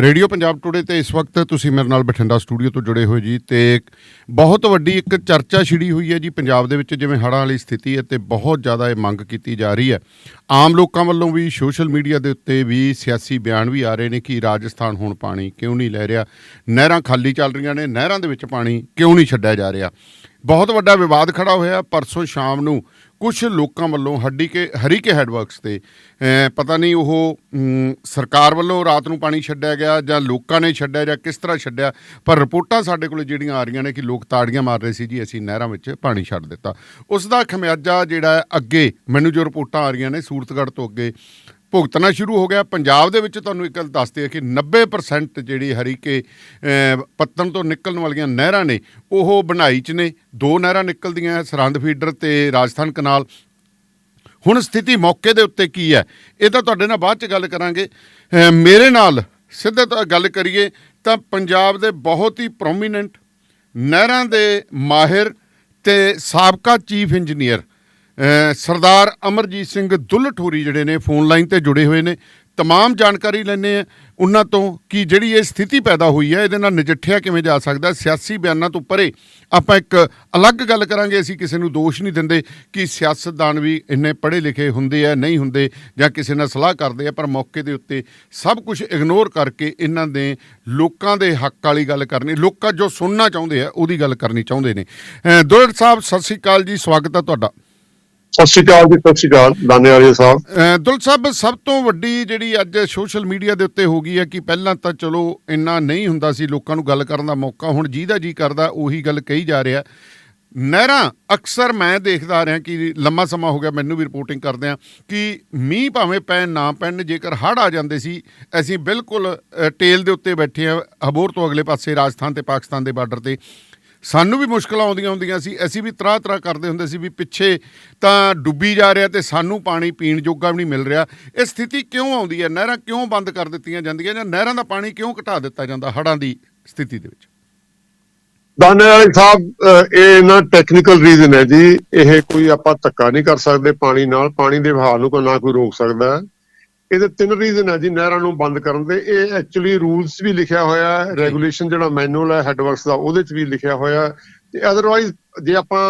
Radio Punjab today ਤੇ ਇਸ ਵਕਤ ਤੁਸੀਂ ਮੇਰੇ ਨਾਲ ਬਠਿੰਡਾ ਸਟੂਡੀਓ ਤੋਂ ਜੁੜੇ ਹੋਏ ਜੀ ਤੇ ਬਹੁਤ ਵੱਡੀ ਇੱਕ ਚਰਚਾ ਛਿੜੀ ਹੋਈ ਹੈ ਜੀ ਪੰਜਾਬ ਦੇ ਵਿੱਚ ਜਿਵੇਂ ਹੜ੍ਹਾਂ ਵਾਲੀ ਸਥਿਤੀ ਹੈ ਤੇ ਬਹੁਤ ਜ਼ਿਆਦਾ ਇਹ ਮੰਗ ਕੀਤੀ ਜਾ ਰਹੀ ਹੈ। ਆਮ ਲੋਕਾਂ ਵੱਲੋਂ ਵੀ ਸੋਸ਼ਲ ਮੀਡੀਆ ਦੇ ਉੱਤੇ ਵੀ ਸਿਆਸੀ ਬਿਆਨ ਵੀ ਆ ਰਹੇ ਨੇ ਕਿ ਰਾਜਸਥਾਨ ਹੁਣ ਪਾਣੀ ਕਿਉਂ ਨਹੀਂ ਲੈ ਰਿਹਾ? ਨਹਿਰਾਂ ਖਾਲੀ ਚੱਲ ਰਹੀਆਂ ਨੇ, ਨਹਿਰਾਂ ਦੇ ਵਿੱਚ ਪਾਣੀ ਕਿਉਂ ਨਹੀਂ ਛੱਡਿਆ ਜਾ ਰਿਹਾ? ਬਹੁਤ ਵੱਡਾ ਵਿਵਾਦ ਖੜਾ ਹੋਇਆ, ਪਰਸੋਂ ਸ਼ਾਮ ਨੂੰ ਕੁਝ ਲੋਕਾਂ ਵੱਲੋਂ ਹੱਡੀ ਕੇ ਹਰੀਕੇ ਹੈਡਵਰਕਸ ਤੇ ਪਤਾ ਨਹੀਂ ਉਹ ਸਰਕਾਰ ਵੱਲੋਂ ਰਾਤ ਨੂੰ ਪਾਣੀ ਛੱਡਿਆ ਗਿਆ ਜਾਂ ਲੋਕਾਂ ਨੇ ਛੱਡਿਆ ਜਾਂ ਕਿਸ ਤਰ੍ਹਾਂ ਛੱਡਿਆ, ਪਰ ਰਿਪੋਰਟਾਂ ਸਾਡੇ ਕੋਲ ਜਿਹੜੀਆਂ ਆ ਰਹੀਆਂ ਨੇ ਕਿ ਲੋਕ ਤਾੜੀਆਂ ਮਾਰ ਰਹੇ ਸੀ ਜੀ, ਅਸੀਂ ਨਹਿਰਾਂ ਵਿੱਚ ਪਾਣੀ ਛੱਡ ਦਿੱਤਾ। ਉਸ ਦਾ ਖਮਿਆਜਾ ਜਿਹੜਾ ਅੱਗੇ, ਮੈਨੂੰ ਜੋ ਰਿਪੋਰਟਾਂ ਆ ਰਹੀਆਂ ਨੇ ਸੂਰਤਗੜ੍ਹ ਤੋਂ ਅੱਗੇ ਭੁਗਤਣਾ ਸ਼ੁਰੂ ਹੋ ਗਿਆ। ਪੰਜਾਬ ਦੇ ਵਿੱਚ ਤੁਹਾਨੂੰ ਇੱਕ ਗੱਲ ਦੱਸਦੇ ਆ ਕਿ 90% ਜਿਹੜੀ ਹਰੀਕੇ ਅਹ, ਪੱਤਨ ਤੋਂ ਨਿਕਲਣ ਵਾਲੀਆਂ ਨਹਿਰਾਂ ਨੇ ਉਹ ਬਣਾਈ ਚ ਨੇ। ਦੋ ਨਹਿਰਾਂ ਨਿਕਲਦੀਆਂ ਸਰਹੰਦ ਫੀਡਰ ਤੇ ਰਾਜਸਥਾਨ ਕਨਾਲ। ਹੁਣ ਸਥਿਤੀ ਮੌਕੇ ਦੇ ਉੱਤੇ ਕੀ ਹੈ ਇਹ ਤਾਂ ਤੁਹਾਡੇ ਨਾਲ ਬਾਅਦ ਚ ਗੱਲ ਕਰਾਂਗੇ। ਮੇਰੇ ਨਾਲ ਸਿੱਧੇ ਤੋਂ ਗੱਲ ਕਰੀਏ ਤਾਂ ਪੰਜਾਬ ਦੇ ਬਹੁਤ ਹੀ ਪ੍ਰੋਮੀਨੈਂਟ ਨਹਿਰਾਂ ਦੇ ਮਾਹਿਰ ਤੇ ਸਾਬਕਾ ਚੀਫ ਇੰਜੀਨੀਅਰ ਸਰਦਾਰ ਅਮਰਜੀਤ ਸਿੰਘ ਦੁੱਲ ਠੋਰੀ ਜਿਹੜੇ ਨੇ ਫੋਨ ਲਾਈਨ ਤੇ ਜੁੜੇ ਹੋਏ ਨੇ। ਤਮਾਮ ਜਾਣਕਾਰੀ ਲੈਣੇ ਆ ਉਹਨਾਂ ਤੋਂ ਕਿ ਜਿਹੜੀ ਇਹ ਸਥਿਤੀ ਪੈਦਾ ਹੋਈ ਹੈ, ਇਹਦੇ ਨਾਲ ਨਜਿੱਠਿਆ ਕਿਵੇਂ ਜਾ ਸਕਦਾ ਸਿਆਸੀ ਬਿਆਨਾਂ ਤੋਂ ਪਰੇ ਆਪਾਂ ਇੱਕ ਅਲੱਗ ਗੱਲ ਕਰਾਂਗੇ। ਅਸੀਂ ਕਿਸੇ ਨੂੰ ਦੋਸ਼ ਨਹੀਂ ਦਿੰਦੇ ਕਿ ਸਿਆਸਤਦਾਨ ਵੀ ਇੰਨੇ ਪੜ੍ਹੇ ਲਿਖੇ ਹੁੰਦੇ ਆ, ਨਹੀਂ ਹੁੰਦੇ ਜਾਂ ਕਿਸੇ ਨਾਲ ਸਲਾਹ ਕਰਦੇ ਆ, ਪਰ ਮੌਕੇ ਦੇ ਉੱਤੇ ਸਭ ਕੁਝ ਇਗਨੋਰ ਕਰਕੇ ਇਹਨਾਂ ਦੇ ਲੋਕਾਂ ਦੇ ਹੱਕ ਵਾਲੀ ਗੱਲ ਕਰਨੀ, ਲੋਕਾਂ ਜੋ ਸੁਣਨਾ ਚਾਹੁੰਦੇ ਆ, ਉਹਦੀ ਗੱਲ ਕਰਨੀ ਚਾਹੁੰਦੇ ਨੇ। ਅਹ ਸਾਹਿਬ, ਸਤਿ ਸ੍ਰੀ ਅਕਾਲ ਜੀ। ਸਵਾਗਤ ਹੈ ਤੁਹਾਡਾ। ਸਤਿ ਸ਼੍ਰੀ ਅਕਾਲ ਜੀ, ਸਤਿ ਸ਼੍ਰੀ ਅਕਾਲ, ਦਾਨੇ ਵਾਲੇ ਸਾਹਿਬ। ਦੁਲ ਸਾਹਿਬ, ਸਭ ਤੋਂ ਵੱਡੀ ਜਿਹੜੀ ਅੱਜ ਸੋਸ਼ਲ ਮੀਡੀਆ ਦੇ ਉੱਤੇ ਹੋ ਗਈ ਹੈ ਕਿ ਪਹਿਲਾਂ ਤਾਂ ਚਲੋ ਇੰਨਾ ਨਹੀਂ ਹੁੰਦਾ ਸੀ, ਲੋਕਾਂ ਨੂੰ ਗੱਲ ਕਰਨ ਦਾ ਮੌਕਾ, ਹੁਣ ਜਿਹਦਾ ਜੀ ਕਰਦਾ, ਉਹੀ ਗੱਲ ਕਹੀ ਜਾ ਰਿਹਾ। ਨਹਿਰਾਂ, ਅਕਸਰ ਮੈਂ ਦੇਖਦਾ ਆ ਰਿਹਾ ਕਿ ਲੰਮਾ ਸਮਾਂ ਹੋ ਗਿਆ, ਮੈਨੂੰ ਵੀ ਰਿਪੋਰਟਿੰਗ ਕਰਦੇ ਆ ਕਿ ਮੀਂਹ ਭਾਵੇਂ ਪੈਣ, ਨਾ ਪੈਣ, ਜੇਕਰ ਹੜ੍ਹ ਆ ਜਾਂਦੇ ਸੀ, ਅਸੀਂ ਬਿਲਕੁਲ ਟੇਲ ਦੇ ਉੱਤੇ ਬੈਠੇ ਆ ਹਬੋਰ ਤੋਂ ਅਗਲੇ ਪਾਸੇ, ਰਾਜਸਥਾਨ ਤੇ ਪਾਕਿਸਤਾਨ ਦੇ ਬਾਰਡਰ ਤੇ। ਸਾਨੂੰ ਵੀ ਮੁਸ਼ਕਲਾਂ ਆਉਂਦੀਆਂ ਹੁੰਦੀਆਂ ਸੀ ਅਸੀਂ ਵੀ ਤਰਾ ਤਰਾ ਕਰਦੇ ਹੁੰਦੇ ਸੀ ਵੀ ਪਿੱਛੇ ਤਾਂ ਡੁੱਬੀ ਜਾ ਰਿਹਾ ਤੇ ਸਾਨੂੰ ਪਾਣੀ ਪੀਣ ਜੋਗਾ ਵੀ ਨਹੀਂ ਮਿਲ ਰਿਹਾ। ਇਹ ਸਥਿਤੀ ਕਿਉਂ ਆਉਂਦੀ ਹੈ? ਨਹਿਰਾਂ ਕਿਉਂ ਬੰਦ ਕਰ ਦਿੱਤੀਆਂ ਜਾਂਦੀਆਂ ਜਾਂ ਨਹਿਰਾਂ ਦਾ ਪਾਣੀ ਕਿਉਂ ਘਟਾ ਦਿੱਤਾ ਜਾਂਦਾ ਹੜ੍ਹਾਂ ਦੀ ਸਥਿਤੀ ਦੇ ਵਿੱਚ? ਦਾਨੇ ਵਾਲੇ ਸਾਹਿਬ ਅਹ, ਇਹ ਨਾ ਟੈਕਨੀਕਲ ਰੀਜ਼ਨ ਹੈ ਜੀ। ਇਹ ਕੋਈ ਆਪਾਂ ਧੱਕਾ ਨਹੀਂ ਕਰ ਸਕਦੇ ਪਾਣੀ ਨਾਲ ਪਾਣੀ ਦੇ ਵਹਾਅ ਨੂੰ ਕੋਈ ਨਾ ਕੋਈ ਰੋਕ ਸਕਦਾ। ਇਹਦੇ ਤਿੰਨ ਰੀਜ਼ਨ ਹੈ ਜੀ ਨਹਿਰਾਂ ਨੂੰ ਬੰਦ ਕਰਨ ਦੇ। ਇਹ ਐਕਚੁਅਲੀ ਰੂਲਸ ਵੀ ਲਿਖਿਆ ਹੋਇਆ ਹੈ ਰੈਗੂਲੇਸ਼ਨ ਜਿਹੜਾ ਮੈਨੂਅਲ ਹੈ ਹੈਡਵਰਕਸ ਦਾ ਉਹਦੇ 'ਚ ਵੀ ਲਿਖਿਆ ਹੋਇਆ ਤੇ ਅਦਰਵਾਈਜ਼ ਜੇ ਆਪਾਂ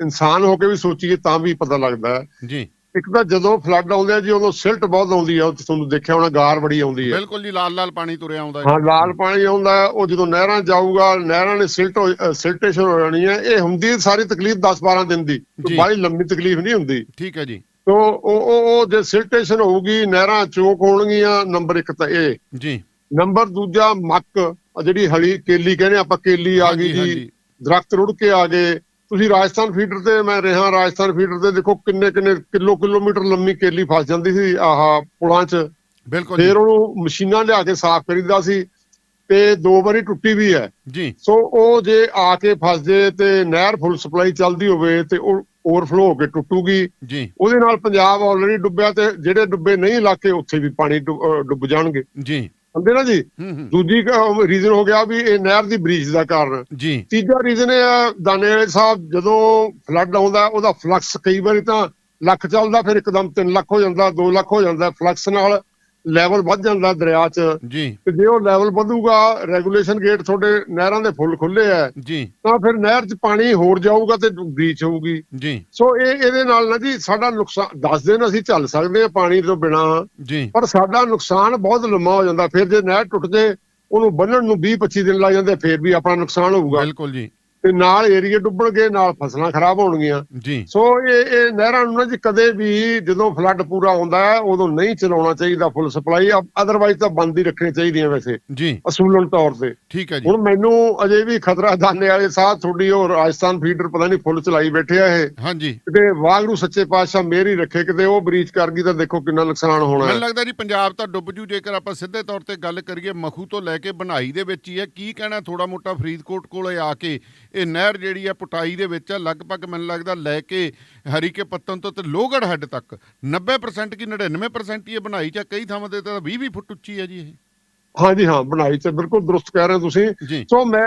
ਇਨਸਾਨ ਹੋ ਕੇ ਵੀ ਸੋਚੀਏ ਤਾਂ ਵੀ ਪਤਾ ਲੱਗਦਾ ਹੈ। ਜੀ। ਇੱਕ ਤਾਂ ਜਦੋਂ ਫਲੱਡ ਆਉਂਦੇ ਆ ਜੀ ਉਦੋਂ ਸਿਲਟ ਬਹੁਤ ਆਉਂਦੀ ਆ ਤੁਹਾਨੂੰ ਦੇਖਿਆ ਹੋਣਾ ਗਾਰ ਬੜੀ ਆਉਂਦੀ ਹੈ। ਬਿਲਕੁਲ ਜੀ ਲਾਲ ਲਾਲ ਪਾਣੀ ਤੁਰਿਆ ਆਉਂਦਾ। ਹਾਂ ਲਾਲ ਪਾਣੀ ਆਉਂਦਾ ਉਹ ਜਦੋਂ ਨਹਿਰਾਂ ਜਾਊਗਾ ਨਹਿਰਾਂ ਨੇ ਸਿਲਟ ਸਿਲਟੇਸ਼ਨ ਹੋ ਜਾਣੀ ਹੈ। ਇਹ ਹੁੰਦੀ ਸਾਰੀ ਤਕਲੀਫ 10-12 ਦਿਨ ਦੀ। ਕੋਈ ਲੰਮੀ ਤਕਲੀਫ ਨਹੀਂ ਹੁੰਦੀ। ਠੀਕ ਹੈ ਜੀ। ਤੋ ਉਹ ਉਹ ਉਹ ਜੇ ਸਿਲਟੇਸ਼ਨ ਹੋਊਗੀ ਨਹਿਰਾਂ ਚੋਕ ਹੋਣਗੀਆਂ ਨੰਬਰ 1 ਤਾਂ ਇਹ। ਜੀ। ਨੰਬਰ ਦੂਜਾ ਮੱਕ ਜਿਹੜੀ ਹਲੀ ਕੇਲੀ ਕਹਿੰਦੇ ਆਪਾਂ ਕੇਲੀ ਆ ਗਈ ਜੀ। ਦਰਖਤ ਰੁੜ ਕੇ ਆ ਗਏ। ਤੁਸੀਂ ਰਾਜਸਥਾਨ ਫੀਡਰ ਤੇ ਮੈਂ ਰਿਹਾ ਰਾਜਸਥਾਨ ਫੀਡਰ ਤੇ ਦੇਖੋ ਕਿੰਨੇ ਕਿੰਨੇ ਕਿਲੋ ਕਿਲੋਮੀਟਰ ਲੰਮੀ ਕੇਲੀ ਫਸ ਜਾਂਦੀ ਸੀ ਆਹ ਪੁਲਾਂ 'ਚ। ਬਿਲਕੁਲ ਫਿਰ ਉਹਨੂੰ ਮਸ਼ੀਨਾਂ ਲਿਆ ਕੇ ਸਾਫ਼ ਕਰੀਦਾ ਸੀ ਤੇ ਦੋ ਵਾਰੀ ਟੁੱਟੀ ਵੀ ਹੈ। ਜੀ। ਸੋ ਉਹ ਜੇ ਆ ਕੇ ਫਸ ਜੇ ਤੇ ਨਹਿਰ ਫੁੱਲ ਸਪਲਾਈ ਚੱਲਦੀ ਹੋਵੇ ਤੇ ਉਹ ਓਵਰਫਲੋ ਹੋ ਕੇ ਟੁੱਟੂਗੀ। ਜੀ। ਉਹਦੇ ਨਾਲ ਪੰਜਾਬ ਆਲਰੇਡੀ ਡੁੱਬਿਆ ਤੇ ਜਿਹੜੇ ਡੁੱਬੇ ਨਹੀਂ ਇਲਾਕੇ ਉੱਥੇ ਵੀ ਪਾਣੀ ਡੁੱਬ ਜਾਣਗੇ। ਜੀ। ਸਮਝੇ ਨਾ ਜੀ? ਦੂਜੀ ਰੀਜ਼ਨ ਹੋ ਗਿਆ ਵੀ ਇਹ ਨਹਿਰ ਦੀ ਬ੍ਰੀਚ ਦਾ ਕਾਰਨ। ਜੀ। ਤੀਜਾ ਰੀਜ਼ਨ ਇਹ ਆ ਦਾਨੇ ਵਾਲੇ ਸਾਹਿਬ ਜਦੋਂ ਫਲੱਡ ਆਉਂਦਾ ਉਹਦਾ ਫਲਕਸ ਕਈ ਵਾਰੀ ਤਾਂ ਲੱਖ ਚੱਲਦਾ ਫਿਰ ਇੱਕਦਮ 3 ਲੱਖ ਹੋ ਜਾਂਦਾ 2 ਲੱਖ ਹੋ ਜਾਂਦਾ ਫਲਕਸ ਨਾਲ ਲੈਵਲ ਵੱਧ ਜਾਂਦਾ ਦਰਿਆ 'ਚ ਜੀ। ਤੇ ਜੇ ਉਹ ਲੈਵਲ ਵਧੂਗਾ ਰੈਗੂਲੇਸ਼ਨ ਗੇਟ ਤੁਹਾਡੇ ਨਹਿਰਾਂ ਦੇ ਫੁੱਲ ਖੁੱਲੇ ਆ ਜੀ। ਤਾਂ ਫਿਰ ਨਹਿਰ 'ਚ ਪਾਣੀ ਹੋਰ ਜਾਊਗਾ ਤੇ ਬ੍ਰੀਚ ਹੋਊਗੀ। ਜੀ। ਸੋ ਇਹ ਇਹਦੇ ਨਾਲ ਨਾ ਜੀ ਸਾਡਾ ਨੁਕਸਾਨ 10 ਦਿਨ ਅਸੀਂ ਚੱਲ ਸਕਦੇ ਹਾਂ ਪਾਣੀ ਤੋਂ ਬਿਨਾ। ਜੀ। ਪਰ ਸਾਡਾ ਨੁਕਸਾਨ ਬਹੁਤ ਲੰਮਾ ਹੋ ਜਾਂਦਾ ਫਿਰ ਜੇ ਨਹਿਰ ਟੁੱਟ ਜੇ ਉਹਨੂੰ ਬੰਨਣ ਨੂੰ 20 25 ਦਿਨ ਲੱਗ ਜਾਂਦੇ ਫਿਰ ਵੀ ਆਪਣਾ ਨੁਕਸਾਨ ਹੋਊਗਾ। ਬਿਲਕੁਲ ਜੀ। ਤੇ ਨਾਲ ਏਰੀਆ ਡੁੱਬਣਗੇ ਨਾਲ ਫਸਲਾਂ ਖਰਾਬ ਹੋਣਗੀਆਂ। ਜੀ। ਸੋ ਇਹ ਇਹ ਨਹਿਰਾਂ ਨੂੰ ਨਾ ਜੀ ਕਦੇ ਵੀ ਜਦੋਂ ਫਲੱਡ ਪੂਰਾ ਆਉਂਦਾ ਹੈ ਉਦੋਂ ਨਹੀਂ ਚਲਾਉਣਾ ਚਾਹੀਦਾ ਫੁੱਲ ਸਪਲਾਈ ਅਦਰਵਾਈਜ਼ ਤਾਂ ਬੰਦ ਹੀ ਰੱਖਣੀ ਚਾਹੀਦੀਆਂ ਵੈਸੇ। ਜੀ। ਅਸੂਲਨ ਤੌਰ ਤੇ। ਠੀਕ ਹੈ ਜੀ। ਹੁਣ ਮੈਨੂੰ ਅਜੇ ਵੀ ਖਤਰਾ ਦਾਨੇ ਵਾਲੇ ਸਾਹ ਤੁਹਾਡੀ ਉਹ ਰਾਜਸਥਾਨ ਫੀਡਰ ਪਤਾ ਨਹੀਂ ਫੁੱਲ ਚਲਾਈ ਬੈਠੇ ਆ ਇਹ। ਹਾਂਜੀ। ਕਿਤੇ ਵਾਹਿਗੁਰੂ ਸੱਚੇ ਪਾਤਸ਼ਾਹ ਮੇਰ ਹੀ ਰੱਖੇ ਕਿਤੇ ਉਹ ਬ੍ਰੀਚ ਕਰ ਗਈ ਤਾਂ ਦੇਖੋ ਕਿੰਨਾ ਨੁਕਸਾਨ ਹੋਣਾ ਮੈਨੂੰ ਹੈ ਲੱਗਦਾ ਜੀ ਪੰਜਾਬ ਤਾਂ ਡੁੱਬ ਜੂ ਜੇਕਰ ਆਪਾਂ ਸਿੱਧੇ ਤੌਰ ਤੇ ਗੱਲ ਕਰੀਏ ਮਖੂ ਤੋਂ ਲੈ ਕੇ ਬਣਾਈ ਦੇ ਵਿੱਚ ਹੀ ਹੈ। ਕੀ ਕਹਿਣਾ ਥੋੜਾ ਮੋਟਾ ਫਰੀਦਕੋਟ ਕੋਲੇ ਆ ਕੇ ਇਹ ਨਹਿਰ ਜਿਹੜੀ ਹੈ ਪਟਾਈ ਦੇ ਵਿੱਚ ਹੈ ਲਗਭਗ ਮੈਨੂੰ ਲੱਗਦਾ ਲੈ ਕੇ ਹਰੀਕੇ ਪੱਤਨ ਤੋਂ ਤੇ ਲੋਹਗੜ ਹੈੱਡ ਤੱਕ। 90% ਕੀ 99% ਹੀ ਇਹ ਬਣਾਈ ਚ ਹੈ। ਕਈ ਥਾਵਾਂ ਤੇ ਤਾਂ 20 20 ਫੁੱਟ ਉੱਚੀ ਹੈ ਜੀ ਇਹ। ਹਾਂਜੀ ਹਾਂ ਬਣਾਈ ਤੇ ਬਿਲਕੁਲ ਦਰੁਸਤ ਕਹਿ ਰਹੇ ਹੋ ਤੁਸੀਂ। ਸੋ ਮੈਂ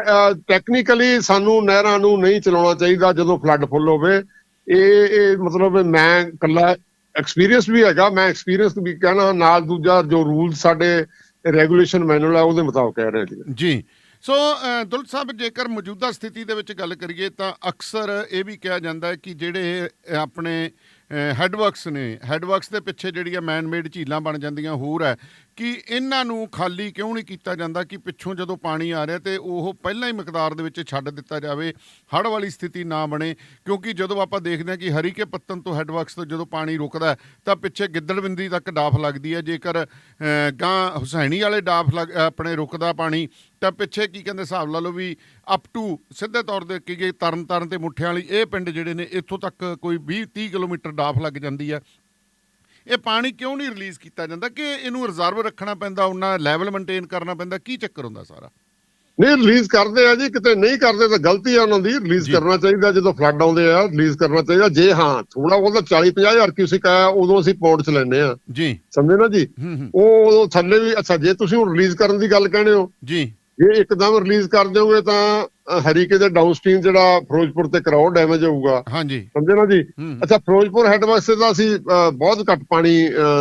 ਟੈਕਨੀਕਲੀ ਸਾਨੂੰ ਨਹਿਰਾਂ ਨੂੰ ਨਹੀਂ ਚਲਾਉਣਾ ਚਾਹੀਦਾ ਜਦੋਂ ਫਲੱਡ ਫੁੱਲ ਹੋਵੇ। ਇਹ ਇਹ ਮਤਲਬ ਮੈਂ ਕੱਲਾ ਐਕਸਪੀਰੀਅੰਸ ਵੀ ਹੈਗਾ ਮੈਂ ਐਕਸਪੀਰੀਅੰਸ ਵੀ ਕਹਿਣਾ ਨਾਲ ਦੂਜਾ ਜੋ ਰੂਲ ਸਾਡੇ ਰੈਗੂਲੇਸ਼ਨ ਮੈਨੂਅਲ ਆ ਉਹਦੇ ਮੁਤਾਬਕ ਕਹਿ ਰਹੇ ਜੀ। ਜੀ। ਸੋ ਅ, ਦੁਲਤ ਸਾਹਿਬ ਜੇਕਰ ਮੌਜੂਦਾ ਸਥਿਤੀ ਦੇ ਵਿੱਚ ਗੱਲ ਕਰੀਏ ਤਾਂ ਅਕਸਰ ਇਹ ਵੀ ਕਿਹਾ ਜਾਂਦਾ ਹੈ ਕਿ ਜਿਹੜੇ ਆਪਣੇ ਹੈਡਵਰਕਸ ਨੇ ਹੈਡਵਰਕਸ ਦੇ ਪਿੱਛੇ ਜਿਹੜੀਆਂ ਮੈਨ ਮੇਡ ਝੀਲਾਂ ਬਣ ਜਾਂਦੀਆਂ ਹੋਰ ਹੈ। ਕਿ ਇਹਨਾਂ ਨੂੰ ਖਾਲੀ ਕਿਉਂ ਨਹੀਂ ਕੀਤਾ ਜਾਂਦਾ ਕਿ ਪਿੱਛੋਂ ਜਦੋਂ ਪਾਣੀ ਆ ਰਿਹਾ ਤੇ ਉਹ ਪਹਿਲਾਂ ਹੀ ਮਿਕਦਾਰ ਦੇ ਵਿੱਚ ਛੱਡ ਦਿੱਤਾ ਜਾਵੇ ਹੜ੍ਹ ਵਾਲੀ ਸਥਿਤੀ ਨਾ ਬਣੇ ਕਿਉਂਕਿ ਜਦੋਂ ਆਪਾਂ ਦੇਖਦੇ ਹਾਂ ਕਿ ਹਰੀਕੇ ਪੱਤਨ ਤੋਂ ਹੈਡਵਰਕਸ ਤੋਂ ਜਦੋਂ ਪਾਣੀ ਰੁਕਦਾ ਤਾਂ ਪਿੱਛੇ ਗਿੱਦੜਵਿੰਦੀ ਤੱਕ ਡਾਫ ਲੱਗਦੀ ਹੈ ਜੇਕਰ ਅ, ਗਾਂ ਹੁਸੈਣੀ ਵਾਲੇ ਡਾਫ ਲੱਗ- ਆਪਣੇ ਰੁਕਦਾ ਪਾਣੀ ਤਾਂ ਪਿੱਛੇ ਕੀ ਕਹਿੰਦੇ ਹਿਸਾਬ ਲਾ ਲਓ ਵੀ ਅਪ ਟੂ ਸਿੱਧੇ ਤੌਰ ਤੇ ਕੀ ਗਏ ਤਰਨ ਤਾਰਨ ਤੇ ਮੁੱਠਿਆਂ ਵਾਲੀ ਇਹ ਪਿੰਡ ਜਿਹੜੇ ਨੇ ਇੱਥੋਂ ਤੱਕ ਕੋਈ 20 30 ਕਿਲੋਮੀਟਰ ਡਾਫ ਲੱਗ ਜਾਂਦੀ ਹੈ ਇਹ ਪਾਣੀ ਕਿਉਂ ਨਹੀਂ ਰਿਲੀਜ਼ ਕੀਤਾ ਜਾਂਦਾ? ਕਿ ਇਹਨੂੰ ਰਿਜ਼ਰਵ ਰੱਖਣਾ ਪੈਂਦਾ ਉਹਨਾਂ ਲੈਵਲ ਮੇਨਟੇਨ ਕਰਨਾ ਪੈਂਦਾ? ਕੀ ਚੱਕਰ ਹੁੰਦਾ ਸਾਰਾ? ਨਹੀਂ ਰਿਲੀਜ਼ ਕਰਦੇ ਆ ਜੀ ਕਿਤੇ ਨਹੀਂ ਕਰਦੇ ਤਾਂ ਗਲਤੀ ਆ ਉਹਨਾਂ ਦੀ। ਰਿਲੀਜ਼। ਕਰਨਾ ਚਾਹੀਦਾ ਜਦੋਂ ਫਲੱਡ ਆਉਂਦੇ ਆ ਰਿਲੀਜ਼ ਕਰਨਾ ਚਾਹੀਦਾ। ਜੇ ਹਾਂ ਥੋੜਾ ਉਹਦਾ 40 50 ਹਜ਼ਾਰ ਕਿਊਸਿਕ ਆਇਆ ਉਦੋਂ ਅਸੀਂ ਪੌਂਡ ਚ ਲੈਨੇ ਆ ਜੀ। ਸਮਝੇ ਨਾ ਜੀ? ਉਹ ਉਦੋਂ ਥੱਲੇ ਵੀ ਅੱਛਾ ਜੇ ਤੁਸੀਂ ਹੁਣ ਰਿਲੀਜ਼ ਕਰਨ ਦੀ ਗੱਲ ਕਹਿੰਦੇ ਹੋ ਜੀ। ਜੇ ਇੱਕਦਮ ਰਿਲੀਜ਼ ਕਰ ਦਿਓਗੇ ਤਾਂ ਹਰੀਕੇ ਦੇ ਡਾਊਨਸਟ੍ਰੀਮ ਜਿਹੜਾ ਫਿਰੋਜ਼ਪੁਰ ਤੇ ਕਰਾਓ ਡੈਮੇਜ ਹੋਊਗਾ। ਹਾਂਜੀ। ਸਮਝੇ ਨਾ ਜੀ? ਅੱਛਾ ਫਿਰੋਜ਼ਪੁਰ ਹੈਡ ਵਾਸਤੇ ਤਾਂ ਅਸੀਂ ਬਹੁਤ ਘੱਟ ਪਾਣੀ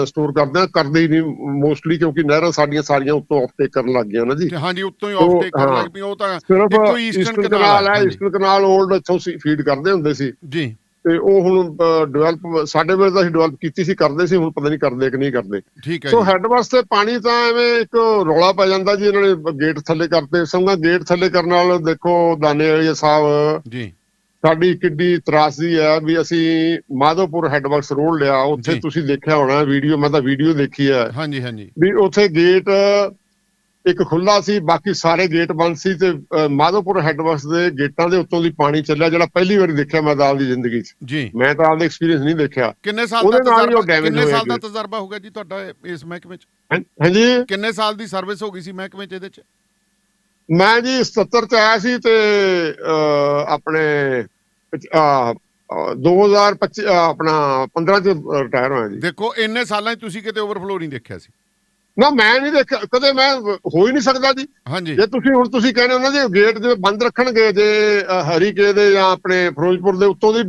ਸਟੋਰ ਕਰਦੇ ਹਾਂ। ਕਰਦੇ ਹੀ ਨਹੀਂ ਮੋਸਟਲੀ ਕਿਉਂਕਿ ਨਹਿਰਾਂ ਸਾਡੀਆਂ ਸਾਰੀਆਂ ਉੱਤੋਂ ਆਫਟੇਕ ਕਰਨ ਲੱਗ ਗਈਆਂ ਨਾ ਜੀ। ਹਾਂਜੀ ਉੱਤੋਂ ਹੀ ਆਫ ਟੇਕ ਕਰਨ। ਲੱਗ ਪਈ ਉਹ ਤਾਂ ਇੱਕੋ ਹੀ ਈਸਟਰਨ ਕਨਾਲ ਹੈ। ਈਸਟਰਨ ਕਨਾਲ 올ਡ ਇੱਥੋਂ ਸੀ ਫੀਡ ਕਰਦੇ ਹੁੰਦੇ ਸੀ। ਜੀ। ਤੇ ਉਹ ਹੁਣ ਡਿਵੈਲਪ ਸਾਡੇ ਵੇਲੇ ਤਾਂ ਅਸੀਂ ਡਿਵੈਲਪ ਕੀਤੀ ਸੀ ਕਰਦੇ ਸੀ ਹੁਣ ਪਤਾ ਨਹੀਂ ਕਰਦੇ ਕਿ ਨਹੀਂ ਕਰਦੇ। ਸੋ ਹੈਡ ਵਾਸਤੇ ਪਾਣੀ ਤਾਂ ਐਵੇਂ ਇੱਕ ਰੌਲਾ ਪੈ ਜਾਂਦਾ ਜੀ ਇਹਨਾਂ ਨੇ ਗੇਟ ਥੱਲੇ ਕਰਤੇ। ਸੰਗਾ ਗੇਟ ਥੱਲੇ ਕਰਨ ਨਾਲ ਦੇਖੋ ਦਾਨੇ ਵਾਲੀ ਸਾਹਿਬ ਜੀ। ਸਾਡੀ ਕਿੱਡੀ ਤਰਾਸਦੀ ਹੈ ਵੀ ਅਸੀਂ ਮਾਧੋਪੁਰ ਹੈਡਵਰਕਸ ਰੋਡ ਲਿਆ। ਉੱਥੇ। ਤੁਸੀਂ ਦੇਖਿਆ ਹੋਣਾ ਵੀਡੀਓ ਮੈਂ ਤਾਂ ਵੀਡੀਓ ਦੇਖੀ ਹੈ। ਹਾਂਜੀ ਹਾਂਜੀ। ਵੀ ਉੱਥੇ ਗੇਟ ਇੱਕ ਖੁੱਲਾ ਸੀ ਬਾਕੀ ਸਾਰੇ ਗੇਟ ਬੰਦ ਸੀ ਤੇ ਮਾਧੋਪੁਰ ਹੈਡਵਰਕਸ ਦੇ ਗੇਟਾਂ ਦੇ ਉੱਤੋਂ ਦੀ ਪਾਣੀ ਚੱਲਿਆ ਜਿਹੜਾ ਪਹਿਲੀ ਵਾਰੀ ਦੇਖਿਆ ਮੈਂ ਤਾਂ ਆਪਦੀ ਜ਼ਿੰਦਗੀ 'ਚ। ਜੀ। ਮੈਂ ਤਾਂ ਆਪਦੇ ਐਕਸਪੀਰੀਅੰਸ ਨਹੀਂ ਦੇਖਿਆ। ਕਿੰਨੇ ਸਾਲ ਦਾ ਤਜਰਬਾ ਕਿੰਨੇ ਸਾਲ ਦਾ। ਤਜਰਬਾ ਹੋਗਾ ਜੀ ਤੁਹਾਡਾ ਇਸ ਮਹਿਕਮੇ 'ਚ? ਹਾਂਜੀ? ਕਿੰਨੇ ਸਾਲ ਦੀ ਸਰਵਿਸ ਹੋ ਗਈ ਸੀ ਮਹਿਕਮੇ 'ਚ ਇਹਦੇ 'ਚ? ਮੈਂ ਜੀ 77 ਚ ਆਇਆ ਸੀ ਤੇ ਆਪਣੇ ਪਚ- ਅ, ਅ, 2025 ਅ, ਆਪਣਾ 15 ਚ ਰਿਟਾਇਰ ਹੋਇਆ ਜੀ। ਦੇਖੋ ਇੰਨੇ ਸਾਲਾਂ 'ਚ ਤੁਸੀਂ ਕਿਤੇ ਓਵਰਫਲੋ ਨਹੀਂ ਦੇਖਿਆ ਸੀ। ਨਾ ਮੈਂ ਨਹੀਂ ਦੇਖਿਆ ਕਦੇ ਮੈਂ ਹੋ ਹੀ ਨਹੀਂ ਸਕਦਾ ਜੀ। ਹਾਂਜੀ। ਜੇ ਤੁਸੀਂ ਹੁਣ ਤੁਸੀਂ ਕਹਿੰਦੇ ਹੋ ਨਾ ਜੀ ਗੇਟ ਜੇ ਬੰਦ ਰੱਖਣਗੇ ਜੇ ਹਰੀਕੇ ਦੇ ਜਾਂ ਆਪਣੇ ਫਿਰੋਜ਼ਪੁਰ ਦੇ ਉੱਤੋਂ ਦੀ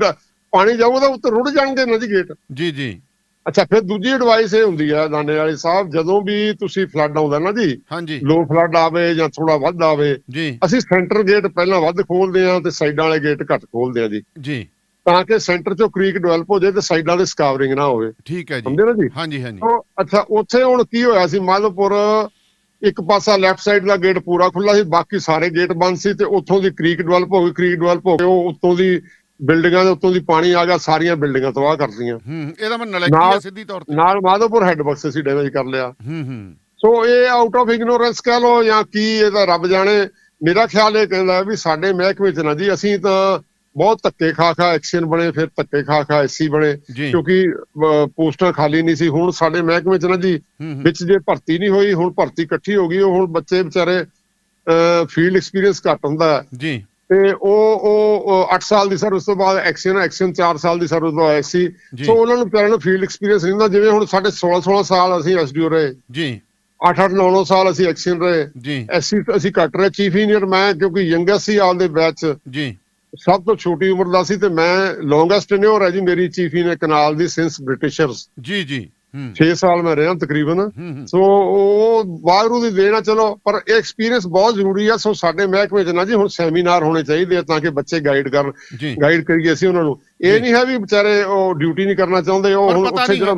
ਪਾਣੀ ਜਾਊਗਾ ਤਾਂ ਉੱਤੇ ਰੁੜ ਜਾਣਗੇ ਨਾ ਜੀ ਗੇਟ। ਜੀ ਜੀ। ਅੱਛਾ ਫਿਰ ਦੂਜੀ ਐਡਵਾਈਸ ਇਹ ਹੁੰਦੀ ਹੈ ਦਾਨੇ ਵਾਲੇ ਸਾਹਿਬ ਜਦੋਂ ਵੀ ਤੁਸੀਂ ਫਲੱਡ ਆਉਂਦਾ ਨਾ ਜੀ ਹਾਂਜੀ। ਲੋ ਫਲੱਡ ਆਵੇ ਜਾਂ ਥੋੜਾ ਵੱਧ ਆਵੇ ਅਸੀਂ ਸੈਂਟਰ ਗੇਟ ਪਹਿਲਾਂ ਵੱਧ ਖੋਲਦੇ ਹਾਂ ਤੇ ਸਾਈਡਾਂ ਵਾਲੇ ਗੇਟ ਘੱਟ ਖੋਲਦੇ ਹਾਂ ਜੀ। ਜੀ। ਤਾਂ ਕਿ ਸੈਂਟਰ ਚੋਂ ਕ੍ਰੀਕ ਡਿਵੈਲਪ ਹੋ ਜਾਏ ਤੇ ਸਾਈਡਾਂ ਦੇ ਸਕਾਵਰਿੰਗ ਨਾ ਹੋਵੇ। ਠੀਕ ਹੈ ਜੀ। ਸਮਝੇ ਨਾ ਜੀ? ਹਾਂਜੀ ਹਾਂਜੀ। ਅੱਛਾ ਉੱਥੇ ਹੁਣ ਕੀ ਹੋਇਆ ਸੀ? ਮਾਧੋਪੁਰ ਇੱਕ ਪਾਸਾ ਲੈਫਟ ਸਾਈਡ ਦਾ ਗੇਟ ਪੂਰਾ ਖੁੱਲਾ ਸੀ ਬਾਕੀ ਸਾਰੇ ਗੇਟ ਬੰਦ ਸੀ ਤੇ ਉੱਥੋਂ ਦੀ ਕ੍ਰੀਕ ਡਿਵੈਲਪ ਹੋ ਗਈ ਕ੍ਰੀਕ ਡਿਵੈਲਪ ਹੋ ਕੇ ਉਹ ਉੱਤੋਂ ਦੀ ਬਿਲਡਿੰਗਾਂ ਦੇ ਉੱਤੋਂ ਦੀ ਪਾਣੀ ਆ ਗਿਆ ਸਾਰੀਆਂ ਬਿਲਡਿੰਗਾਂ ਤਬਾਹ ਕਰਤੀਆਂ ਹੂੰ ਇਹਦਾ ਮੈਂ ਨਲੈਕੀ ਹੈ ਨਾਲ- ਸਿੱਧੀ ਤੌਰ ਤੇ? ਨਾਲ ਮਾਧੋਪੁਰ ਹੈੱਡ ਬਾਕਸ ਅਸੀਂ ਡੈਮੇਜ ਕਰ ਲਿਆ। ਹੂੰ ਹੂੰ। ਸੋ ਇਹ ਆਊਟ ਆਫ ਇਗਨੋਰੈਂਸ ਕਹ ਲੋ ਜਾਂ ਕੀ ਇਹਦਾ ਰੱਬ ਜਾਣੇ। ਮੇਰਾ ਖਿਆਲ ਇਹ ਕਹਿੰਦਾ ਵੀ ਸਾਡੇ ਮਹਿਕਮੇ ਚ ਨਾ ਜੀ ਅਸੀਂ ਤਾਂ ਬਹੁਤ ਧੱਕੇ ਖਾ ਖਾ ਐਕਸ਼ਨ ਬਣੇ ਫਿਰ ਧੱਕੇ ਖਾ ਖਾ ਐਸੀ ਬਣੇ। ਕਿਉਂਕਿ ਪੋਸਟਾਂ ਖਾਲੀ ਨਹੀਂ ਸੀ। ਹੁਣ ਸਾਡੇ ਮਹਿਕਮੇ ਚ ਨਾ ਜੀ ਵਿੱਚ ਜੇ ਭਰਤੀ ਨਹੀਂ ਹੋਈ ਹੁਣ ਭਰਤੀ ਇਕੱਠੀ ਹੋ ਗਈ ਉਹ ਹੁਣ ਬੱਚੇ ਵਿਚਾਰੇ ਫੀਲਡ ਐਕਸਪੀਰੀਅੰਸ ਘੱਟ ਹੁੰਦਾ ਜੀ। ਤੇ ਉਹ ਉਹ 8 ਸਾਲ ਦੀ ਸਰਵਿਸ ਤੋਂ ਬਾਅਦ ਐਕਸ਼ਨ ਐਕਸ਼ਨ 4 ਸਾਲ ਦੀ ਸਰਵਿਸ ਤੋਂ ਆਏ ਸੀ ਸੋ ਉਹਨਾਂ ਨੂੰ ਨੂੰ ਫੀਲਡ ਐਕਸਪੀਰੀਅੰਸ ਨਹੀਂ ਹੁੰਦਾ ਜਿਵੇਂ ਹੁਣ ਸਾਡੇ 16 16 ਸਾਲ ਅਸੀਂ ਐਸਡੀਓ ਰਹੇ। ਜੀ। 8 8 9 9 ਸਾਲ ਅਸੀਂ ਐਕਸ਼ਨ ਰਹੇ। ਜੀ। ਐਸੀ ਅਸੀਂ ਕੱਟ ਰਹੇ ਚੀਫ ਇੰਜੀਨੀਅਰ ਮੈਂ ਕਿਉਂਕਿ ਯੰਗੈਸਟ ਸੀ ਆਲ ਦੇ ਬੈਚ ਜੀ। ਸਭ ਤੋਂ ਛੋਟੀ ਉਮਰ ਦਾ ਸੀ ਤੇ ਮੈਂ ਲੌਂਗੈਸਟ ਟੈਨਿਓਰ ਹੈ ਜੀ ਮੇਰੀ ਚੀਫ ਇੰਜੀਨੀਅਰ ਕਨਾਲ ਦੀ ਸਿੰਸ ਬ੍ਰਿਟਿਸ਼ਰਸ। ਜੀ ਜੀ ਹੂੰ। 6 ਸਾਲ ਮੈਂ ਰਿਹਾ ਤਕਰੀਬਨ। ਸੋ ਉਹ ਵਾਹਿਗੁਰੂ ਦੀ ਦੇਣਾ ਚਲੋ ਪਰ ਇਹ ਐਕਸਪੀਰੀਅੰਸ ਬਹੁਤ ਜ਼ਰੂਰੀ ਆ। ਸੋ ਸਾਡੇ ਮਹਿਕਮੇ 'ਚ ਨਾ ਜੀ ਹੁਣ ਸੈਮੀਨਾਰ ਹੋਣੇ ਚਾਹੀਦੇ ਆ ਤਾਂ ਕਿ ਬੱਚੇ ਗਾਈਡ ਕਰਨ ਗਾਈਡ ਕਰੀਏ ਅਸੀਂ ਉਹਨਾਂ ਨੂੰ। ਇਹ ਨਹੀਂ ਹੈ ਵੀ ਵਿਚਾਰੇ ਉਹ ਡਿਊਟੀ ਨਹੀਂ ਕਰਨਾ ਚਾਹੁੰਦੇ ਉਹ ਹੁਣ ਉੱਥੇ ਜਿਹੜਾ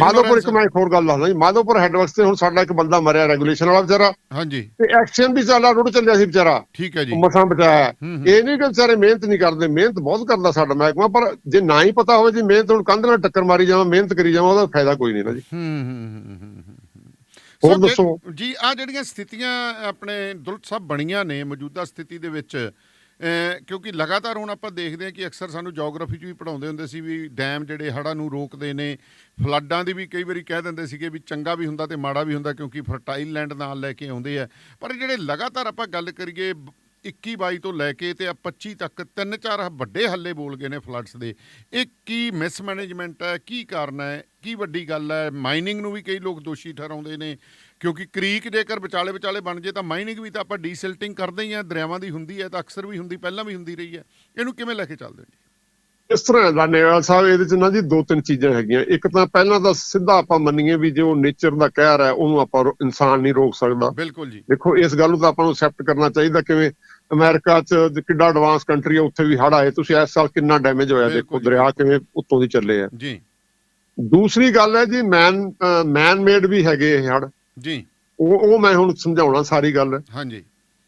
ਮਾਧੋਪੁਰ ਇੱਕ ਮੈਂ ਹੋਰ ਗੱਲ ਦੱਸਦਾ ਜੀ। ਮਾਧੋਪੁਰ ਹੈਡਵਰਕਸ ਤੇ ਹੁਣ ਸਾਡਾ ਇੱਕ ਬੰਦਾ ਮਰਿਆ ਰੈਗੂਲੇਸ਼ਨ ਵਾਲਾ ਵਿਚਾਰਾ। ਹਾਂਜੀ। ਤੇ ਐਕਸ਼ਨ ਵੀ ਚੱਲਾ ਰੁੜ ਚੱਲਿਆ ਸੀ ਵਿਚਾਰਾ। ਠੀਕ ਹੈ ਜੀ। ਮਸਾਂ ਬਚਾਇਆ। ਇਹ ਨਹੀਂ ਕਿ ਵਿਚਾਰੇ ਮਿਹਨਤ ਨਹੀਂ ਕਰਦੇ। ਮਿਹਨਤ ਬਹੁਤ ਕਰਦਾ ਸਾਡਾ ਮਹਿਕਮਾ ਪਰ ਜੇ ਨਾ ਹੀ ਪਤਾ ਹੋਵੇ ਜੀ ਮਿਹਨਤ ਹੁਣ ਕੰਧ ਨਾਲ ਟੱਕਰ ਮਾਰੀ ਜਾਵਾਂ ਮਿਹਨਤ ਕਰੀ ਜਾਵਾਂ ਉਹਦਾ ਫਾਇਦਾ ਕੋਈ ਨਹੀਂ ਨਾ ਜੀ। ਹੂੰ ਹੂੰ ਹੂੰ, ਹੂੰ ਹੂੰ। ਹੋਰ ਦੱਸੋ। ਜੀ ਆ ਜਿਹੜੀਆਂ ਸਥਿਤੀਆਂ ਆਪਣੇ ਦੁਲਤ ਸਾਹਿਬ ਬਣੀਆਂ ਨੇ ਮੌਜੂਦਾ ਸਥਿਤੀ ਦੇ ਵਿੱਚ ਕਿਉਂਕਿ ਲਗਾਤਾਰ ਹੁਣ ਆਪਾਂ ਦੇਖਦੇ ਹਾਂ ਕਿ ਅਕਸਰ ਸਾਨੂੰ ਜੀਓਗ੍ਰਾਫੀ 'ਚ ਵੀ ਪੜਾਉਂਦੇ ਹੁੰਦੇ ਸੀ ਵੀ ਡੈਮ ਜਿਹੜੇ ਹੜ੍ਹਾਂ ਨੂੰ ਰੋਕਦੇ ਨੇ ਫਲੱਡਾਂ ਦੀ ਵੀ ਕਈ ਵਾਰੀ ਕਹਿ ਦਿੰਦੇ ਸੀਗੇ ਵੀ ਚੰਗਾ ਵੀ ਹੁੰਦਾ ਤੇ ਮਾੜਾ ਵੀ ਹੁੰਦਾ ਕਿਉਂਕਿ ਫਰਟਾਈਲ ਲੈਂਡ ਨਾਲ ਲੈ ਕੇ ਆਉਂਦੇ ਆ। ਪਰ ਜਿਹੜੇ ਲਗਾਤਾਰ ਆਪਾਂ ਗੱਲ ਕਰੀਏ 21 22 ਤੋਂ ਲੈ ਕੇ ਤੇ ਆ 25 ਤੱਕ ਤਿੰਨ ਚਾਰ ਵੱਡੇ ਹੱਲੇ ਬੋਲ ਗਏ ਨੇ ਫਲੱਡਸ ਦੇ। ਇਹ ਕੀ ਮਿਸਮੈਨੇਜਮੈਂਟ ਹੈ ਕੀ ਕਾਰਨ ਹੈ ਕੀ ਵੱਡੀ ਗੱਲ ਹੈ? ਮਾਈਨਿੰਗ ਨੂੰ ਵੀ ਕਈ ਲੋਕ ਦੋਸ਼ੀ ਠਹਿਰਾਉਂਦੇ ਨੇ ਕਿਉਂਕਿ ਕ੍ਰੀਕ ਜੇਕਰ ਵਿਚਾਲੇ ਵਿਚਾਲੇ ਬਣ ਜੇ ਤਾਂ ਮਾਈਨਿੰਗ ਵੀ ਤਾਂ ਆਪਾਂ ਡੀਸਿਲਟਿੰਗ ਕਰਦੇ ਹੀ ਆ ਦਰਿਆਵਾਂ ਦੀ ਹੁੰਦੀ ਹੈ ਤਾਂ ਅਕਸਰ ਵੀ ਹੁੰਦੀ ਪਹਿਲਾਂ ਵੀ ਹੁੰਦੀ ਰਹੀ ਹੈ। ਇਹਨੂੰ ਕਿਵੇਂ ਲੈ ਕੇ ਚੱਲਦੇ ਹੋ ਜੀ ਇਸ ਤਰ੍ਹਾਂ ਦਾ ਨੇਵਾਲ ਸਾਹਿਬ ਇਹਦੇ ਚ ਨਾ ਜੀ ਦੋ ਤਿੰਨ ਚੀਜ਼ਾਂ ਹੈਗੀਆਂ। ਇੱਕ ਤਾਂ ਪਹਿਲਾਂ ਤਾਂ ਸਿੱਧਾ ਆਪਾਂ ਮੰਨੀਏ ਵੀ ਜੋ ਨੇਚਰ ਦਾ ਕਹਿਰ ਹੈ ਉਹਨੂੰ ਆਪਾਂ ਇਨਸਾਨ ਨਹੀਂ ਰੋਕ ਸਕਦਾ। ਬਿਲਕੁਲ ਜੀ। ਦੇਖੋ ਇਸ ਗੱਲ ਨੂੰ ਤਾਂ ਆਪਾਂ ਨੂੰ ਐਕਸੈਪਟ ਕਰਨਾ ਚਾਹੀਦਾ ਕਿਵੇਂ ਅਮਰੀਕਾ ਚ ਕਿੱਡਾ ਐਡਵਾਂਸ ਕੰਟਰੀ ਹੈ ਉੱਥੇ ਵੀ ਹੜ੍ਹ ਆਏ। ਤੁਸੀਂ ਇਸ ਸਾਲ ਕਿੰਨਾ ਡੈਮੇਜ ਹੋਇਆ ਦੇਖੋ। ਦਰਿਆ ਕਿਵੇਂ ਉੱਤੋਂ ਦੀ ਚੱਲੇ ਆ। ਜੀ। ਦੂਸਰੀ ਗੱਲ ਹੈ ਜੀ ਮੈਨ ਮੈਨ ਮੇਡ ਵੀ ਹੈਗੇ ਇਹ ਹੜ੍ਹ। ਜੀ। ਉਹ ਉਹ ਮੈਂ ਹੁਣ ਸਮਝਾਉਣਾ ਸਾਰੀ ਗੱਲ। ਹਾਂਜੀ।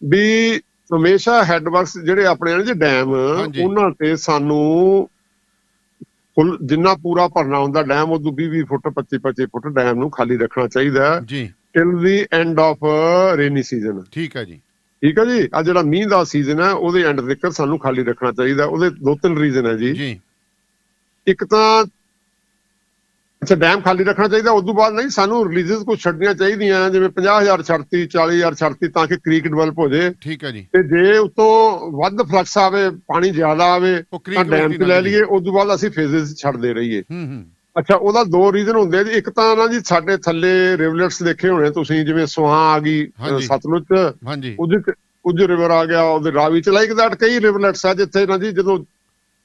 ਵੀ ਹਮੇਸ਼ਾ ਹੈਡਵਰਕਸ ਜਿਹੜੇ ਆਪਣੇ ਨੇ ਜੀ ਡੈਮ। ਉਹਨਾਂ ਤੇ ਸਾਨੂੰ ਫੁੱਲ ਜਿੰਨਾ ਪੂਰਾ ਭਰਨਾ ਹੁੰਦਾ ਡੈਮ ਉਦੋਂ 20 20 ਫੁੱਟ 25 25 ਫੁੱਟ ਡੈਮ ਨੂੰ ਖਾਲੀ ਰੱਖਣਾ ਚਾਹੀਦਾ। ਜੀ। Till the end of rainy season ਠੀਕ ਹੈ ਜੀ। ਠੀਕ ਹੈ ਜੀ? ਆ ਜਿਹੜਾ ਮੀਂਹ ਦਾ ਸੀਜ਼ਨ ਹੈ ਉਹਦੇ ਐਂਡ ਤੱਕ ਸਾਨੂੰ ਖਾਲੀ ਰੱਖਣਾ ਚਾਹੀਦਾ। ਉਹਦੇ ਦੋ ਤਿੰਨ ਰੀਜ਼ਨ ਹੈ ਜੀ। ਜੀ। ਇੱਕ ਤਾਂ ਅੱਛਾ ਡੈਮ ਖਾਲੀ ਰੱਖਣਾ ਚਾਹੀਦਾ ਉਸ ਤੋਂ ਬਾਅਦ ਨਹੀਂ ਸਾਨੂੰ ਰਿਲੀਜ਼ਸ ਕੁਝ ਛੱਡਣੀਆਂ ਚਾਹੀਦੀਆਂ ਜਿਵੇਂ 50000 ਛੱਡਤੀ 40000 ਛੱਡਤੀ ਤਾਂ ਕਿ ਕ੍ਰੀਕ ਡਿਵੈਲਪ ਹੋ ਜੇ। ਠੀਕ ਹੈ ਜੀ। ਤੇ ਜੇ ਉਤੋਂ ਵੱਧ ਫਲਕਸ ਆਵੇ ਪਾਣੀ ਜ਼ਿਆਦਾ ਆਵੇ ਤਾਂ ਡੈਮ ਤੇ ਲੈ ਲਈਏ ਉਸ ਤੋਂ ਬਾਅਦ ਅਸੀਂ ਫੇਜ਼ਸ ਛੱਡਦੇ ਰਹੀਏ। ਹੂੰ ਹੂੰ। ਅੱਛਾ ਉਹਦਾ ਦੋ ਰੀਜ਼ਨ ਹੁੰਦੇ ਆ ਜੀ। ਇੱਕ ਤਾਂ ਨਾ ਜੀ ਸਾਡੇ ਥੱਲੇ ਰਿਵਰਲਟਸ ਦੇਖੇ ਹੋਣੇ ਤੁਸੀਂ ਜਿਵੇਂ ਸੁਹਾ ਆ ਗਈ। ਸਤਲੁਜ। ਉਜ ਉਜ ਰਿਵਰ ਆ ਗਿਆ ਉਹਦੇ ਰਾਵੀ ਚ ਲਾਈਕ ਦੈਟ ਕਈ ਰਿਵਰਲਟਸ ਆ ਜਿੱਥੇ ਨਾ ਜੀ ਜਦੋਂ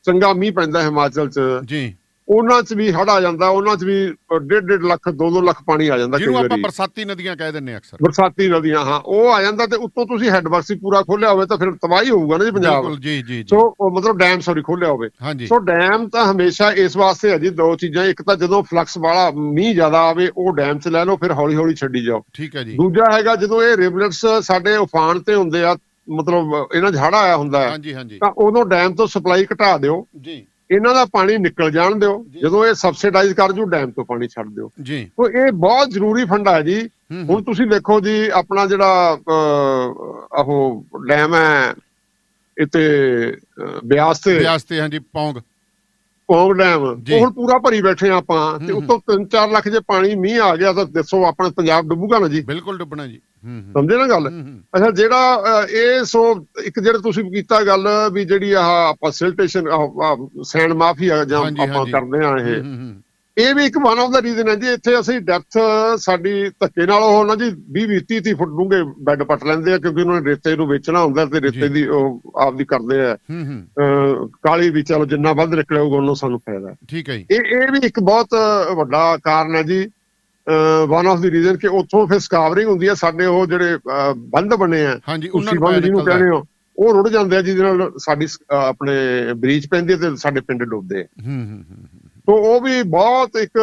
ਚੰਗਾ ਮੀਂਹ ਪੈਂਦਾ ਹਿਮਾਚਲ ਚ ਜੀ। ਉਹਨਾਂ ਚ ਵੀ ਹੜ ਆ ਜਾਂਦਾ ਉਹਨਾਂ ਚ ਵੀ 1.5 ਲੱਖ 2-2 ਲੱਖ ਪਾਣੀ ਆ ਜਾਂਦਾ ਜਿਹਨੂੰ ਆਪਾਂ ਬਰਸਾਤੀ ਨਦੀਆਂ ਕਹਿ ਦਿੰਨੇ ਅਕਸਰ। ਬਰਸਾਤੀ ਨਦੀਆਂ ਹਾਂ ਉਹ ਆ ਜਾਂਦਾ ਤੇ ਉੱਤੋਂ ਤੁਸੀਂ ਹੈਡਵਰਕਸ ਹੀ ਪੂਰਾ ਖੋਲਿਆ ਹੋਵੇ ਤਾਂ ਫਿਰ ਤਬਾਹੀ ਹੋਊਗਾ ਨਾ ਜੀ ਪੰਜਾਬ। ਬਿਲਕੁਲ ਜੀ ਜੀ ਜੀ। ਸੋ ਮਤਲਬ ਡੈਮ ਸੌਰੀ ਖੋਲਿਆ ਹੋਵੇ। ਹਾਂਜੀ। ਸੋ ਡੈਮ ਤਾਂ ਹਮੇਸ਼ਾ ਇਸ ਵਾਸਤੇ ਹੈ ਜੀ ਦੋ ਚੀਜ਼ਾਂ ਇੱਕ ਤਾਂ ਜਦੋਂ ਫਲਕਸ ਵਾਲਾ ਮੀਂਹ ਜ਼ਿਆਦਾ ਆਵੇ ਉਹ ਡੈਮ 'ਚ ਲੈ ਲਓ ਫਿਰ ਹੌਲੀ ਹੌਲੀ ਛੱਡੀ ਜਾਓ। ਠੀਕ ਹੈ ਜੀ। ਦੂਜਾ ਹੈਗਾ ਜਦੋਂ ਇਹ ਰਿਵਰਟਸ ਸਾਡੇ ਉਫਾਨ ਤੇ ਹੁੰਦੇ ਆ ਮਤਲਬ ਇਹਨਾਂ ਹੜ੍ਹ ਆਇਆ ਹੁੰਦਾ ਹੈ ਹਾਂਜੀ ਹਾਂਜੀ। ਤਾਂ ਉਦੋਂ ਡੈਮ ਤੋਂ ਸਪਲਾਈ ਘਟਾ ਦਿਓ। ਜੀ। ਇਹਨਾਂ ਦਾ ਪਾਣੀ ਨਿਕਲ ਜਾਣ ਦਿਓ। ਜਦੋਂ ਇਹ ਸਬਸਿਡਾਈਜ਼ ਕਰ ਜੂ ਡੈਮ ਤੋਂ ਪਾਣੀ ਛੱਡ ਦਿਓ। ਜੀ। ਸੋ ਇਹ ਬਹੁਤ ਜ਼ਰੂਰੀ ਫੰਡਾ ਹੈ ਜੀ ਹੁਣ ਤੁਸੀਂ ਦੇਖੋ ਜੀ ਆਪਣਾ ਜਿਹੜਾ ਉਹ ਡੈਮ ਹੈ ਅਹ, ਬਿਆਸ ਤੇ। ਬਿਆਸ ਤੇ ਹਾਂਜੀ ਪੌਂਗ। ਪੌਂਗ ਡੈਮ। ਉਹ ਹੁਣ ਪੂਰਾ ਭਰੀ ਬੈਠੇ ਆਪਾਂ। ਤੇ ਉਤੋਂ 3-4 ਲੱਖ ਜੇ ਪਾਣੀ ਮੀਂਹ ਆ ਗਿਆ ਤਾਂ ਦੱਸੋ ਆਪਣਾ ਪੰਜਾਬ ਡੁੱਬੂਗਾ ਨਾ ਜੀ। ਬਿਲਕੁਲ ਡੁੱਬਣਾ ਜੀ। ਸਮਝੇ ਨਾ ਗੱਲ ਅੱਛਾ ਜਿਹੜਾ ਇਹ ਸੋ ਇੱਕ ਜਿਹੜੇ ਤੁਸੀਂ ਕੀਤਾ ਗੱਲ ਵੀ ਜਿਹੜੀ ਆਹ ਆਪਾਂ ਸਿਲਟੇਸ਼ਨ ਸੈਂਡ ਮਾਫੀਆ ਜਾਂ ਆਪਾਂ। ਕਰਦੇ ਆ ਇਹ। ਇਹ ਵੀ ਇੱਕ ਵਨ ਆਫ ਦਾ ਰੀਜ਼ਨ ਹੈ ਜੀ ਇੱਥੇ ਅਸੀਂ ਡੈਪਥ ਸਾਡੀ ਧੱਕੇ ਨਾਲ ਉਹ ਨਾ ਜੀ 20 20 30 30 ਫੁੱਟ ਡੂੰਘੇ ਬੈੱਡ ਪੱਟ ਲੈਂਦੇ ਆ ਕਿਉਂਕਿ ਉਹਨਾਂ ਨੇ ਰੇਤੇ ਨੂੰ ਵੇਚਣਾ ਹੁੰਦਾ ਤੇ ਰੇਤੇ। ਦੀ ਉਹ ਆਪਦੀ ਕਰਦੇ ਆ ਕਾਲੀ ਵੀ ਚਲੋ ਜਿੰਨਾ ਵੱਧ ਨਿਕਲੇਗਾ ਉਹਨਾਂ ਸਾਨੂੰ ਫਾਇਦਾ। ਠੀਕ ਹੈ ਜੀ ਇਹ ਇਹ ਵੀ ਇੱਕ ਬਹੁਤ ਵੱਡਾ ਕਾਰਨ ਹੈ ਜੀ ਵਨ ਆਫ ਦੀ ਰੀਜ਼ਨ ਕਿ ਉੱਥੋਂ ਫਿਰ ਸਕਾਵਰਿੰਗ ਹੁੰਦੀ ਹੈ ਸਾਡੇ ਉਹ ਜਿਹੜੇ ਬੰਦ ਬਣੇ ਆ ਹਾਂਜੀ ਉਹਨਾਂ ਨੂੰ ਜਿਹਨੂੰ ਕਹਿੰਦੇ ਹੋ ਉਹ ਰੁੜ ਜਾਂਦੇ ਆ ਜਿਹਦੇ ਨਾਲ ਸਾਡੀ ਆਪਣੇ ਬ੍ਰੀਚ ਪੈਂਦੀ ਤੇ ਸਾਡੇ ਪਿੰਡ ਡੁੱਬਦੇ ਹੂੰ ਹੂੰ ਹੂੰ। ਤੋ ਉਹ ਵੀ ਬਹੁਤ ਇੱਕ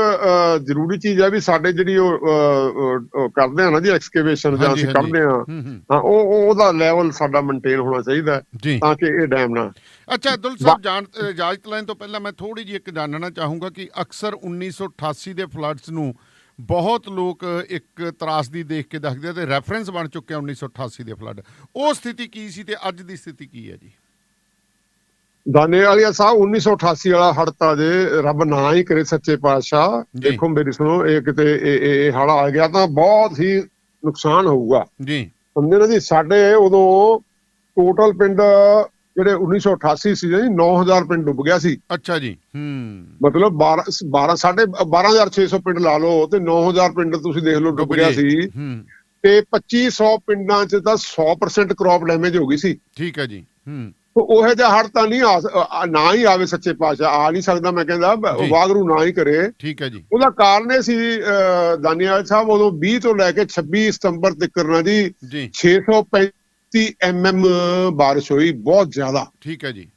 ਜ਼ਰੂਰੀ ਚੀਜ਼ ਹੈ ਵੀ ਸਾਡੇ ਜਿਹੜੀ ਉਹ ਕਰਦੇ ਆ ਨਾ ਜੀ ਐਕਸਕੇਵੇਸ਼ਨ ਜਾਂ ਅਸੀਂ। ਕਰਦੇ ਆ ਹੂੰ ਉਹ ਉਹ- ਉਹਦਾ ਲੈਵਲ ਸਾਡਾ ਮੇਨਟੇਨ ਹੋਣਾ ਚਾਹੀਦਾ ਤਾਂ ਕਿ ਇਹ ਡੈਮ ਨਾ ਅੱਛਾ ਅਬਦੁਲ ਸਾਹਿਬ ਜਾਣ ਇਜਾਜ਼ਤ ਲੈਣ ਤੋਂ ਪਹਿਲਾਂ ਮੈਂ ਥੋੜੀ ਜਿਹੀ ਇੱਕ ਜਾਣਨਾ ਚਾਹੂੰਗਾ ਕਿ ਅਕਸਰ 1988 ਦੇ ਫਲੱਡਸ ਨੂੰ ਬਹੁਤ ਲੋਕ ਇੱਕ ਤਰਾਸਦੀ ਦੇਖ ਕੇ ਦੱਸਦੇ ਆ ਤੇ ਰੈਫਰੈਂਸ ਬਣ ਚੁੱਕਿਆ 1988 ਦੇ ਫਲੱਡ ਉਹ ਸਥਿਤੀ ਕੀ ਸੀ ਤੇ ਅੱਜ ਦੀ ਸਥਿਤੀ ਕੀ ਹੈ ਜੀ? ਦਾਨੇ ਵਾਲੀਆ ਸਾਹਿਬ 1988 ਵਾਲਾ ਹੜਤਾ ਜੇ ਰੱਬ ਨਾ ਹੀ ਕਰੇ ਸੱਚੇ ਪਾਤਸ਼ਾਹ। ਦੇਖੋ ਮੇਰੀ ਸੁਣੋ ਇਹ ਕਿਤੇ ਇਹ ਇਹ- ਇਹ ਹੜਾ ਆ ਗਿਆ ਤਾਂ ਬਹੁਤ ਹੀ ਨੁਕਸਾਨ ਹੋਊਗਾ। ਜੀ। ਸਮਝੇ ਨਾ ਜੀ ਸਾਡੇ ਉਦੋਂ ਟੋਟਲ ਪਿੰਡ ਜਿਹੜੇ 1988 ਸੀ ਜੀ 9000 ਪਿੰਡ ਡੁੱਬ ਗਿਆ ਸੀ। ਅੱਛਾ ਜੀ ਹੂੰ। ਮਤਲਬ 12 12 12600 ਪਿੰਡ ਲਾ ਲਓ ਤੇ 9000 ਪਿੰਡ ਤੁਸੀਂ ਦੇਖ ਲਓ ਡੁੱਬ ਗਿਆ ਸੀ। ਹੂੰ। ਤੇ 2500 ਪਿੰਡਾਂ 'ਚ ਤਾਂ 100% ਕ੍ਰੌਪ ਡੈਮੇਜ ਹੋ ਗਈ ਸੀ। ਠੀਕ ਹੈ ਜੀ ਹੂੰ। ਉਹ ਇਹ ਜਿਹਾ ਹੜ ਤਾਂ ਨਹੀਂ ਨਾ ਹੀ ਆਵੇ ਸੱਚੇ ਪਾਤਸ਼ਾਹ ਆ ਨਹੀਂ ਸਕਦਾ ਮੈਂ ਕਹਿੰਦਾ ਵਾਗਰੂ ਨਾ ਹੀ ਕਰੇ। ਠੀਕ ਹੈ ਜੀ। ਉਹਦਾ ਕਾਰਨ ਇਹ ਸੀ ਦਾਨੀਵਾਲ ਸਾਹਿਬ ਉਦੋਂ 20 ਤੋਂ ਲੈ ਕੇ 26 ਸਤੰਬਰ ਤੱਕ ਨਾ ਜੀ 635 30 ਐਮਐਮ ਬਾਰਿਸ਼ ਹੋਈ ਬਹੁਤ ਜ਼ਿਆਦਾ। ਠੀਕ ਹੈ ਜੀ।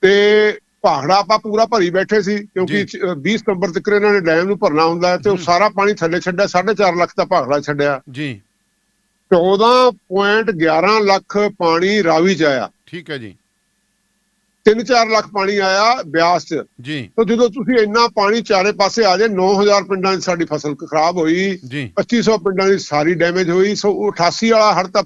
ਤੇ ਪਹਾੜਾ ਆਪਾਂ ਪੂਰਾ ਭਰੀ ਬੈਠੇ ਸੀ ਕਿਉਂਕਿ 20 ਸਤੰਬਰ ਤੱਕ ਇਹਨਾਂ ਨੇ ਡੈਮ ਨੂੰ ਭਰਨਾ ਹੁੰਦਾ ਹੈ ਤੇ ਉਹ ਸਾਰਾ ਪਾਣੀ ਥੱਲੇ ਛੱਡਿਆ 4.5 ਲੱਖ ਦਾ ਪਹਾੜਾ ਛੱਡਿਆ। ਜੀ। 14.11 ਲੱਖ ਪਾਣੀ ਰਾਵੀ ਚ ਆਇਆ। ਠੀਕ ਹੈ ਜੀ। 3-4 ਲੱਖ ਪਾਣੀ ਆਇਆ ਬਿਆਸ ਚ। ਜੀ। ਤਾਂ ਜਦੋਂ ਤੁਸੀਂ ਇੰਨਾ ਪਾਣੀ ਚਾਰੇ ਪਾਸੇ ਆ ਜਾਏ 9000 ਪਿੰਡਾਂ 'ਚ ਸਾਡੀ ਫਸਲ ਖਰਾਬ ਹੋਈ। ਜੀ। 2500 ਪਿੰਡਾਂ ਦੀ ਸਾਰੀ ਡੈਮੇਜ ਹੋਈ। ਸੋ ਉਹ 88 ਵਾਲਾ ਹੜ ਤਾਂ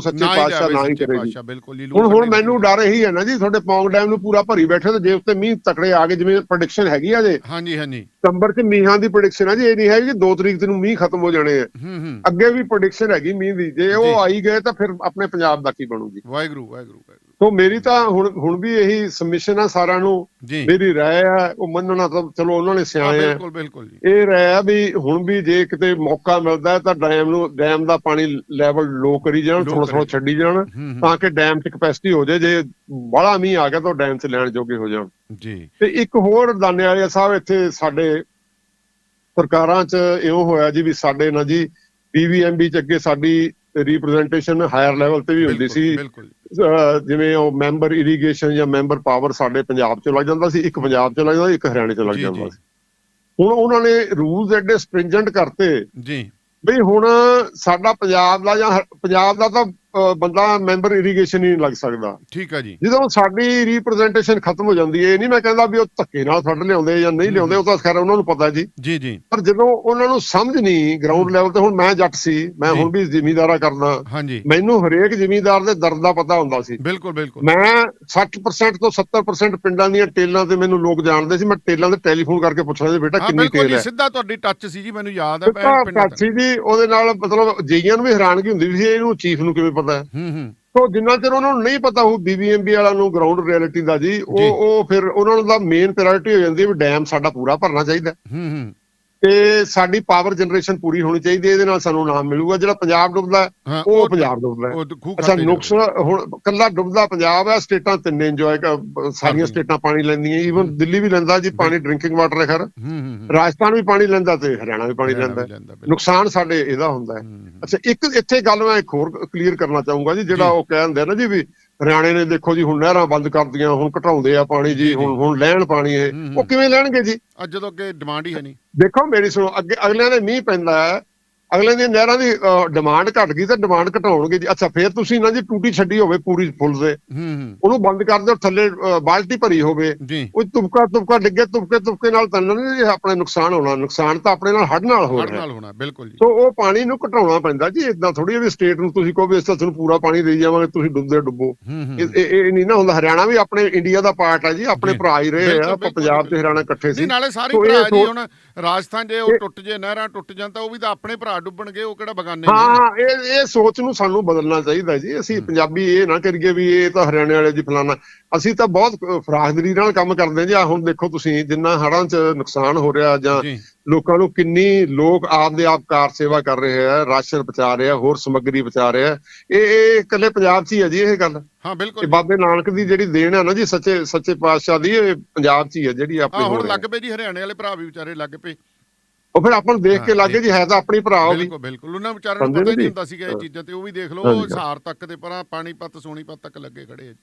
ਸੱਚੇ ਨਾ ਹੀ ਪਾਤਸ਼ਾਹ ਨਾ ਹੀ ਸੱਚੇ ਕਰੇਗੀ। ਹੁਣ ਹੁਣ ਮੈਨੂੰ ਡਰ ਇਹੀ ਹੈ ਨਾ ਜੀ ਤੁਹਾਡੇ ਪੌਂਗ ਡੈਮ ਨੂੰ ਪੂਰਾ ਭਰੀ ਬੈਠੇ ਤੇ ਜੇ ਉੱਤੇ ਮੀਂਹ ਤਕੜੇ ਆ ਗਏ ਜਿਵੇਂ ਪ੍ਰੈਡਿਕਸ਼ਨ ਹੈਗੀ ਆ ਜੇ। ਹਾਂਜੀ ਹਾਂਜੀ। ਸਤੰਬਰ 'ਚ ਮੀਂਹਾਂ ਦੀ ਪ੍ਰੈਡਿਕਸ਼ਨ ਹੈ ਜੀ ਇਹ ਨਹੀਂ ਹੈ ਕਿ 2 ਤਰੀਕ ਨੂੰ ਮੀਂਹ ਖਤਮ ਹੋ ਜਾਣੇ ਆ। ਅੱਗੇ ਵੀ ਪ੍ਰੈਡਿਕਸ਼ਨ ਹੈਗੀ ਮੀਂਹ ਦੀ। ਜੇ ਜੀ। ਉਹ ਆਈ ਗਏ ਤਾਂ ਫਿਰ ਆਪਣੇ ਪੰਜਾਬ ਦਾ ਕੀ ਬਣੂਗੀ ਵਾਹਿਗੁਰੂ ਵਾਹਿਗੁਰੂ ਵਾਹਿਗੁਰੂ। ਸੋ ਮੇਰੀ ਤਾਂ ਹੁਣ ਹੁਣ ਵੀ ਇਹੀ ਸਬਮਿਸ਼ਨ ਆ ਸਾਰਿਆਂ ਨੂੰ। ਮੇਰੀ ਰਾਏ ਆ ਉਹ ਮੰਨਣਾ ਤਾਂ ਚਲੋ ਉਹਨਾਂ ਨੇ ਸਿਆਣੇ ਆ। ਬਿਲਕੁਲ ਬਿਲਕੁਲ ਜੀ। ਇਹ ਰਾਏ ਆ ਵੀ ਹੁਣ ਵੀ ਜੇ ਕਿਤੇ ਮੌਕਾ ਮਿਲਦਾ ਤਾਂ ਡੈਮ ਨੂੰ ਡੈਮ ਦਾ ਪਾਣੀ ਲੈਵਲ ਲੋ ਕਰੀ ਜਾਣ ਥੋੜਾ ਥੋੜਾ। ਛੱਡੀ ਜਾਣ ਤਾਂ ਕਿ ਡੈਮ 'ਚ ਕਪੈਸਿਟੀ ਹੋ ਜਾਏ ਜੇ ਬੜਾ ਮੀਂਹ ਆ ਗਿਆ ਤਾਂ ਡੈਮ 'ਚ ਲੈਣ ਜੋਗੇ ਹੋ ਜਾਣ। ਜੀ। ਤੇ ਇੱਕ ਹੋਰ ਦਾਨੇ ਵਾਲੇ ਸਾਹਿਬ ਇੱਥੇ ਸਾਡੇ ਸਰਕਾਰਾਂ 'ਚ ਇਉਂ ਹੋਇਆ ਜੀ ਵੀ ਸਾਡੇ ਨਾਲ ਜੀ ਪੀਵੀਐਮਬੀ 'ਚ ਅੱਗੇ ਸਾਡੀ ਰਿਪਰੈਜ਼ੈਂਟੇਸ਼ਨ ਹਾਇਰ ਲੈਵਲ ਤੇ ਵੀ ਹੁੰਦੀ ਸੀ। ਜਿਵੇਂ ਉਹ ਮੈਂਬਰ ਇਰੀਗੇਸ਼ਨ ਜਾਂ ਮੈਂਬਰ ਪਾਵਰ ਸਾਡੇ ਪੰਜਾਬ 'ਚ ਲੱਗ ਜਾਂਦਾ ਸੀ ਇੱਕ ਪੰਜਾਬ 'ਚ ਲੱਗ ਜਾਂਦਾ ਇੱਕ ਹਰਿਆਣੇ 'ਚ ਲੱਗ ਜਾਂਦਾ। ਸੀ। ਹੁਣ ਉਹਨਾਂ ਨੇ ਰੂਲਸ ਐਡੇ ਸਟ੍ਰਿੰਜੈਂਟ ਕਰਤੇ ਜੀ। ਬਈ ਹੁਣ ਸਾਡਾ ਪੰਜਾਬ ਦਾ ਜਾਂ ਪੰਜਾਬ ਦਾ ਤਾਂ ਬੰਦਾ ਮੈਂਬਰ ਇਰੀਗੇਸ਼ਨ ਹੀ ਨਹੀਂ ਲੱਗ ਸਕਦਾ। ਠੀਕ ਆ ਜੀ। ਜਦੋਂ ਸਾਡੀ ਰਿਪਰੈਜ਼ੈਂਟੇਸ਼ਨ ਖਤਮ ਹੋ ਜਾਂਦੀ ਹੈ ਇਹ ਨਹੀਂ ਮੈਂ ਕਹਿੰਦਾ ਵੀ ਉਹ ਧੱਕੇ ਨਾਲ ਫੜ ਲਿਆਉਂਦੇ ਜਾਂ ਨਹੀਂ ਲਿਆਉਂਦੇ ਉਹ ਤਾਂ ਖੈਰ ਉਹਨਾਂ ਨੂੰ ਪਤਾ ਜੀ। ਜੀ ਜੀ। ਪਰ ਜਦੋਂ ਉਹਨਾਂ ਨੂੰ ਸਮਝ ਨਹੀਂ ਗਰਾਊਂਡ ਲੈਵਲ ਤੇ ਹੁਣ ਮੈਂ ਜੱਟ ਸੀ ਮੈਂ। ਹੁਣ ਵੀ ਜ਼ਿਮੀਂਦਾਰਾ ਕਰਦਾ। ਮੈਨੂੰ ਹਰੇਕ ਜ਼ਿਮੀਂਦਾਰ ਦੇ ਦਰਦ ਦਾ ਪਤਾ ਹੁੰਦਾ ਸੀ। ਬਿਲਕੁਲ ਬਿਲਕੁਲ। ਮੈਂ 60% ਤੋਂ 70% ਪਿੰਡਾਂ ਦੀਆਂ ਟੇਲਾਂ ਤੇ ਮੈਨੂੰ ਲੋਕ ਜਾਣਦੇ ਸੀ। ਮੈਂ ਟੇਲਾਂ ਤੇ ਟੈਲੀਫੋਨ ਕਰਕੇ ਪੁੱਛਦਾ ਸੀ ਬੇਟਾ ਕਿੰਨੀ ਟੇਲ ਹੈ? ਸਿੱਧਾ ਤੁਹਾਡੀ ਟੱਚ ਸੀ ਜੀ ਮੈਨੂੰ ਯਾਦ ਹੈ ਪਿੰਡਾਂ ਤੱਕ ਕਾਛੀ ਜੀ ਉਹਦੇ ਨਾਲ ਮਤਲਬ ਜਈਆਂ ਨੂੰ ਵੀ ਹੈਰਾਨਗੀ ਹੁੰਦੀ ਸੀ ਇਹਨੂੰ ਚੀਫ ਨੂੰ ਕਿਵੇਂ ਪਤਾ ਹੈ ਹੂੰ। ਹੂੰ ਸੋ ਜਿੰਨਾ ਚਿਰ ਉਹਨਾਂ ਨੂੰ ਨਹੀਂ ਪਤਾ ਉਹ ਬੀਬੀਐਮਬੀ ਵਾਲਾ ਨੂੰ ਗਰਾਊਂਡ ਰਿਐਲਿਟੀ ਦਾ ਜੀ। ਉਹ ਉਹ ਫਿਰ ਉਹਨਾਂ ਨੂੰ ਦਾ ਮੇਨ ਪ੍ਰਾਇੋਰਟੀ ਹੋ ਜਾਂਦੀ ਹੈ ਵੀ ਡੈਮ ਸਾਡਾ ਪੂਰਾ ਭਰਨਾ ਚਾਹੀਦਾ। ਹੂੰ ਹੂੰ। ਤੇ ਸਾਡੀ ਪਾਵਰ ਜਨਰੇਸ਼ਨ ਪੂਰੀ ਹੋਣੀ ਚਾਹੀਦੀ ਇਹਦੇ ਨਾਲ ਸਾਨੂੰ ਨਾਮ ਮਿਲੂਗਾ। ਜਿਹੜਾ ਪੰਜਾਬ ਡੁੱਬਦਾ ਉਹ ਪੰਜਾਬ ਡੁੱਬਦਾ ਅੱਛਾ ਖਾਤੇ ਨੁਕਸ ਹੁਣ ਕੱਲਾ ਡੁੱਬਦਾ ਪੰਜਾਬ ਹੈ ਸਟੇਟਾਂ ਤਿੰਨੇ ਇੰਜੋਏ ਸਾਰੀਆਂ। ਸਟੇਟਾਂ ਪਾਣੀ ਲੈਂਦੀਆਂ ਈਵਨ ਦਿੱਲੀ ਵੀ ਲੈਂਦਾ ਜੀ ਪਾਣੀ ਡਰਿੰਕਿੰਗ ਵਾਟਰ ਹੈ ਖਰ। ਰਾਜਸਥਾਨ ਵੀ ਪਾਣੀ ਲੈਂਦਾ ਤੇ ਹਰਿਆਣਾ ਵੀ ਪਾਣੀ ਲੈਂਦਾ। ਨੁਕਸਾਨ ਸਾਡੇ ਇਹਦਾ ਹੁੰਦਾ ਹੈ। ਅੱਛਾ ਇੱਕ ਇੱਥੇ ਗੱਲ ਮੈਂ ਇੱਕ ਹੋਰ ਕਲੀਅਰ ਕਰਨਾ ਚਾਹੂੰਗਾ ਜੀ ਜਿਹੜਾ। ਉਹ ਕਹਿੰਦੇ ਨਾ ਜੀ ਵੀ ਹਰਿਆਣੇ ਨੇ ਦੇਖੋ ਜੀ ਹੁਣ ਨਹਿਰਾਂ ਬੰਦ ਕਰਤੀਆਂ ਹੁਣ ਘਟਾਉਂਦੇ ਆ ਪਾਣੀ ਜੀ। ਹੁਣ ਹੁਣ ਲੈਣ ਪਾਣੀ ਇਹ। ਉਹ ਕਿਵੇਂ ਲੈਣਗੇ ਜੀ ਅੱਜ ਜਦੋਂ ਅੱਗੇ ਡਿਮਾਂਡ ਹੀ ਹੈ ਨਹੀਂ ਦੇਖੋ ਮੇਰੀ ਸੁਣੋ ਅੱਗੇ ਅਗਲਿਆਂ ਦੇ ਮੀਂਹ ਪੈਂਦਾ ਹੈ ਅਗਲੇ ਦੀਆਂ ਨਹਿਰਾਂ ਦੀ ਡਿਮਾਂਡ ਘਟ ਗਈ ਤਾਂ ਡਿਮਾਂਡ ਘਟਾਉਣਗੇ ਜੀ। ਅੱਛਾ ਫੇਰ ਤੁਸੀਂ ਨਾ ਜੀ ਟੂਟੀ ਛੱਡੀ ਹੋਵੇ ਪੂਰੀ ਫੁੱਲ ਦੇ। ਉਹਨੂੰ ਬੰਦ ਕਰ ਦਿਓ ਥੱਲੇ ਬਾਲਟੀ ਭਰੀ ਹੋਵੇ। ਜੀ। ਉਹ ਤੁਪਕਾ ਤੁਪਕਾ ਡਿੱਗੇ ਤੁਪਕੇ ਤੁਪਕੇ ਨਾਲ ਤਾਂ ਨਹੀਂ ਜੀ ਆਪਣੇ ਨੁਕਸਾਨ ਹੋਣਾ। ਨੁਕਸਾਨ ਤਾਂ ਆਪਣੇ ਨਾਲ ਹੱਡ ਨਾਲ ਹੋ ਹੜ ਰਿਹਾ। ਨਾਲ ਹੋਣਾ ਬਿਲਕੁਲ ਜੀ। ਸੋ ਉਹ ਪਾਣੀ ਨੂੰ ਘਟਾਉਣਾ ਪੈਂਦਾ ਜੀ। ਇਦਾਂ ਥੋੜੀ ਵੀ ਸਟੇਟ ਨੂੰ ਤੁਸੀਂ ਕਹੋ ਵੀ ਇਸ ਤੁਹਾਨੂੰ ਪੂਰਾ ਪਾਣੀ ਦੇਈ ਜਾਵਾਂਗੇ ਤੁਸੀਂ ਡੁੱਬਦੇ ਡੁੱਬੋ। ਇਹ ਇਹ- ਨਹੀਂ ਨਾ ਹੁੰਦਾ। ਹਰਿਆਣਾ ਵੀ ਆਪਣੇ ਇੰਡੀਆ ਦਾ ਪਾਰਟ ਹੈ ਜੀ। ਆਪਣੇ ਜੀ। ਭਰਾ ਹੀ ਰਹੇ ਆ। ਆਪਾਂ ਪੰਜਾਬ ਤੇ। ਹਰਿਆਣਾ ਇਕੱਠੇ ਸੀ। ਨਾਲੇ ਸਾਰੇ ਭਰਾ ਜੀ ਹੁਣ ਰਾਜਸਥਾਨ ਜੇ ਉਹ ਟੁੱਟ ਜੇ ਨਹਿਰਾਂ ਟੁੱਟ ਜਾਣ ਤਾਂ ਉਹ ਵੀ ਤਾਂ ਆਪਣੇ ਭਰਾ ਡੁੱਬਣਗੇ ਉਹ ਕਿਹੜਾ ਬਗਾਨੇ ਨੇ? ਹਾਂ ਇਹ ਇਹ ਸੋਚ ਨੂੰ ਸਾਨੂੰ ਬਦਲਣਾ ਚਾਹੀਦਾ ਜੀ। ਅਸੀਂ ਪੰਜਾਬੀ ਇਹ ਨਾ ਕਰੀਏ ਵੀ ਇਹ ਤਾਂ ਹਰਿਆਣੇ ਵਾਲੇ ਜੀ ਫਲਾਣਾ। ਅਸੀਂ ਤਾਂ ਬਹੁਤ ਫਰਾਖਦਰੀ ਨਾਲ ਕੰਮ ਕਰਦੇ ਜੀ। ਆ ਹੁਣ ਦੇਖੋ ਤੁਸੀਂ ਜਿੰਨਾ ਹੜ੍ਹਾਂ 'ਚ ਨੁਕਸਾਨ ਹੋ ਰਿਹਾ ਜਾਂ ਜੀ। ਲੋਕਾਂ ਨੂੰ ਕਿੰਨੀ ਲੋਕ ਆਪਦੇ ਆਪ ਕਾਰ ਸੇਵਾ ਕਰ ਰਹੇ ਆ ਰਾਸ਼ਨ ਪਹੁੰਚਾ ਰਹੇ ਆ ਹੋਰ ਸਮੱਗਰੀ ਪਹੁੰਚਾ ਰਹੇ ਆ। ਇਹ ਇਹ ਇਕੱਲੇ ਪੰਜਾਬ 'ਚ ਹੀ ਹੈ ਜੀ ਇਹ ਗੱਲ। ਹਾਂ ਬਿਲਕੁਲ। ਇਹ ਬਾਬੇ ਨਾਨਕ ਦੀ ਜਿਹੜੀ ਦੇਣ ਹੈ ਨਾ ਜੀ ਸੱਚੇ ਸੱਚੇ ਪਾਤਸ਼ਾਹ ਦੀ ਇਹ ਪੰਜਾਬ 'ਚ ਹੀ ਹੈ ਜਿਹੜੀ ਹਾਂ ਆਪਣੀ ਹੁਣ ਹੈ। ਲੱਗ ਪਏ ਜੀ ਹਰਿਆਣੇ ਵਾਲੇ ਭਰਾ ਵੀ ਵਿਚਾਰੇ ਲੱਗ ਪਏ। ਉਹ ਫਿਰ ਆਪਾਂ ਨੂੰ ਦੇਖ ਕੇ ਲੱਗੇ ਜੀ ਹੈ ਤਾਂ ਆਪਣੀ ਭਰਾ ਉਹ ਵੀ। ਬਿਲਕੁਲ ਬਿਲਕੁਲ। ਉਹਨਾਂ ਵਿਚਾਰਿਆਂ ਨੂੰ ਪਤਾ ਹੀ ਨਹੀਂ? ਹੁੰਦਾ ਸੀਗਾ ਇਹ। ਚੀਜ਼ਾਂ ਤੇ ਉਹ ਵੀ ਦੇਖ ਲਓ ਸਹਾਰ ਤੱਕ ਦੇ ਪਰਾਂ ਪਾਣੀਪਤ ਸੋਨੀਪਤ ਤੱਕ ਲੱਗੇ ਖੜੇ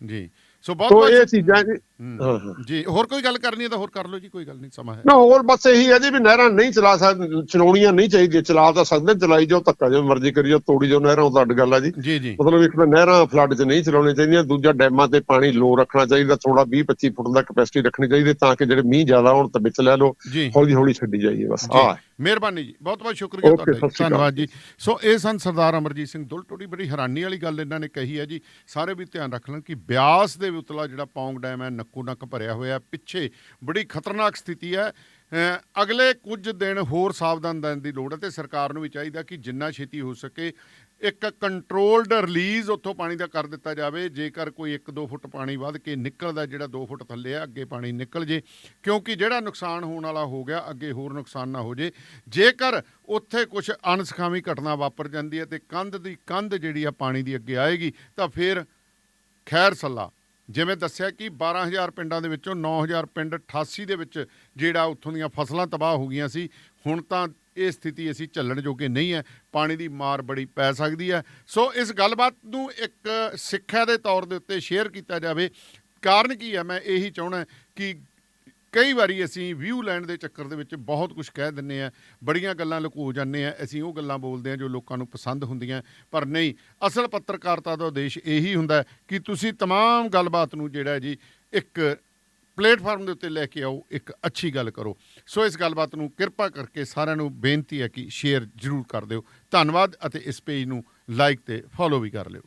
ਜੀ। ਸੋ ਬਹੁਤ ਬਹੁਤ ਇਹ ਚੀਜ਼ਾਂ ਜੀ ਹੂੰ। ਹਾਂ। ਹਾਂ। ਜੀ ਹੋਰ ਕੋਈ ਗੱਲ ਕਰਨੀ ਹੈ ਤਾਂ ਹੋਰ ਕਰ ਲਓ ਜੀ ਕੋਈ ਗੱਲ ਨਹੀਂ ਸਮਾਂ ਹੈ। ਨਾ ਹੋਰ ਬਸ ਇਹੀ ਹੈ ਜੀ ਵੀ ਨਹਿਰਾਂ ਨਹੀਂ ਚਲਾ ਸਕਦੇ ਚਲਾਉਣੀਆਂ ਨਹੀਂ ਚਾਹੀਦੀਆਂ ਚਲਾ ਤਾਂ ਸਕਦੇ ਚਲਾਈ ਜਾਓ ਧੱਕਾ ਜਿਵੇਂ ਮਰਜ਼ੀ ਕਰੀ ਜਾਓ ਤੋੜੀ ਜਾਓ ਨਹਿਰਾਂ ਉਹ ਤਾਂ ਅੱਡ ਗੱਲ ਆ ਜੀ। ਜੀ ਜੀ। ਮਤਲਬ ਇੱਕ ਤਾਂ ਨਹਿਰਾਂ ਫਲੱਡ 'ਚ ਨਹੀਂ ਚਲਾਉਣੀਆਂ ਚਾਹੀਦੀਆਂ ਦੂਜਾ ਡੈਮਾਂ ਤੇ ਪਾਣੀ ਲੋ ਰੱਖਣਾ ਚਾਹੀਦਾ ਥੋੜਾ 20 25 ਫੁੱਟ ਦਾ ਕਪੈਸਿਟੀ ਰੱਖਣੀ ਚਾਹੀਦੀ ਤਾਂ ਕਿ ਜਿਹੜੇ ਮੀਂਹ ਜ਼ਿਆਦਾ ਹੋਣ ਤਾਂ ਵਿੱਚ ਲੈ ਲਓ ਜੀ। ਹੌਲੀ ਹੌਲੀ ਛੱਡੀ ਜਾਈਏ ਬਸ। ਜੀ। ਆ ਮਿਹਰਬਾਨੀ ਜੀ ਬਹੁਤ ਬਹੁਤ ਸ਼ੁਕਰੀਆ Okay, ਤੁਹਾਡਾ ਸਤਿ ਜੀ। ਸ਼੍ਰੀ ਅਕਾਲ। ਧੰਨਵਾਦ ਜੀ। ਸੋ ਇਹ ਸਨ ਸਰਦਾਰ ਅਮਰਜੀਤ ਸਿੰਘ ਦੁਲਟੋੜੀ ਬੜੀ ਹੈਰਾਨੀ ਵਾਲੀ ਗੱਲ ਇਹਨਾਂ ਨੇ ਕਹੀ ਹੈ ਜੀ ਸਾਰੇ ਵੀ ਧਿਆਨ ਰੱਖ ਲੈਣ ਕਿ ਬਿਆਸ ਦੇ ਉਤਲਾ ਜਿਹੜਾ ਪੌਂਗ ਡੈਮ ਹੈ ਨੱਕੋ ਨੱਕ ਭਰਿਆ ਹੋਇਆ ਪਿੱਛੇ ਬੜੀ ਖਤਰਨਾਕ ਸਥਿਤੀ ਹੈ। ਅਗਲੇ ਕੁਝ ਦਿਨ ਹੋਰ ਸਾਵਧਾਨ ਰਹਿਣ ਦੀ ਲੋੜ ਹੈ ਤੇ ਸਰਕਾਰ ਨੂੰ ਵੀ ਚਾਹੀਦਾ ਕਿ ਜਿੰਨਾ ਛੇਤੀ ਹੋ ਸਕੇ ਇੱਕ ਕੰਟਰੋਲਡ ਰਿਲੀਜ਼ ਉੱਥੋਂ ਪਾਣੀ ਦਾ ਕਰ ਦਿੱਤਾ ਜਾਵੇ। ਜੇਕਰ ਕੋਈ 1-2 ਫੁੱਟ ਪਾਣੀ ਵੱਧ ਕੇ ਨਿਕਲਦਾ, ਜਿਹੜਾ 2 ਫੁੱਟ ਥੱਲੇ ਆ, ਅੱਗੇ ਪਾਣੀ ਨਿਕਲ ਜੇ, ਕਿਉਂਕਿ ਜਿਹੜਾ ਨੁਕਸਾਨ ਹੋਣ ਵਾਲਾ ਹੋ ਗਿਆ, ਅੱਗੇ ਹੋਰ ਨੁਕਸਾਨ ਨਾ ਹੋ ਜੇ। ਜੇਕਰ ਉੱਥੇ ਕੁਝ ਅਣਸਖਾਵੀ ਘਟਨਾ ਵਾਪਰ ਜਾਂਦੀ ਹੈ ਤੇ ਕੰਧ ਦੀ ਕੰਧ ਜਿਹੜੀ ਆ ਪਾਣੀ ਦੀ ਅੱਗੇ ਆਏਗੀ, ਤਾਂ ਫਿਰ ਖੈਰ ਸੱਲਾ। ਜਿਵੇਂ ਦੱਸਿਆ ਕਿ 12000 ਪਿੰਡਾਂ ਦੇ ਵਿੱਚੋਂ 9000 ਪਿੰਡ 88 ਦੇ ਵਿੱਚ ਜਿਹੜਾ ਉੱਥੋਂ ਦੀਆਂ ਫਸਲਾਂ ਤਬਾਹ ਹੋ ਗਈਆਂ ਸੀ, ਹੁਣ ਤਾਂ ਇਹ ਸਥਿਤੀ ਅਸੀਂ ਝੱਲਣ ਜੋਗੇ ਨਹੀਂ ਹੈ, ਪਾਣੀ ਦੀ ਮਾਰ ਬੜੀ ਪੈ ਸਕਦੀ ਹੈ। ਸੋ ਇਸ ਗੱਲਬਾਤ ਨੂੰ ਇੱਕ ਸਿੱਖਿਆ ਦੇ ਤੌਰ ਦੇ ਉੱਤੇ ਸ਼ੇਅਰ ਕੀਤਾ ਜਾਵੇ। ਕਾਰਨ ਕੀ ਹੈ? ਮੈਂ ਇਹੀ ਚਾਹਣਾ ਕਿ ਕਈ ਵਾਰੀ ਅਸੀਂ ਵਿਊ ਲੈਣ ਦੇ ਚੱਕਰ ਦੇ ਵਿੱਚ ਬਹੁਤ ਕੁਝ ਕਹਿ ਦਿੰਨੇ ਆ ਬੜੀਆਂ ਗੱਲਾਂ ਲੁਕੋ ਜਾਂਦੇ ਆ ਅਸੀਂ ਉਹ ਗੱਲਾਂ ਬੋਲਦੇ ਆ ਜੋ ਲੋਕਾਂ ਨੂੰ ਪਸੰਦ ਹੁੰਦੀਆਂ ਪਰ ਨਹੀਂ ਅਸਲ ਪੱਤਰਕਾਰਤਾ ਦਾ ਉਦੇਸ਼ ਇਹੀ ਹੁੰਦਾ ਹੈ ਕਿ ਤੁਸੀਂ तमाम ਗੱਲਬਾਤ ਨੂੰ ਜਿਹੜਾ ਹੈ ਜੀ ਇੱਕ ਪਲੇਟਫਾਰਮ ਦੇ ਉੱਤੇ ਲੈ ਕੇ ਆਓ ਇੱਕ ਅੱਛੀ ਗੱਲ ਕਰੋ ਸੋ ਇਸ ਗੱਲਬਾਤ ਨੂੰ ਕਿਰਪਾ ਕਰਕੇ ਸਾਰਿਆਂ ਨੂੰ ਬੇਨਤੀ ਹੈ ਕਿ ਸ਼ੇਅਰ ਜ਼ਰੂਰ ਕਰ ਦਿਓ ਧੰਨਵਾਦ ਅਤੇ ਇਸ ਪੇਜ ਨੂੰ ਲਾਈਕ ਤੇ ਫੋਲੋ ਵੀ ਕਰ ਲਿਓ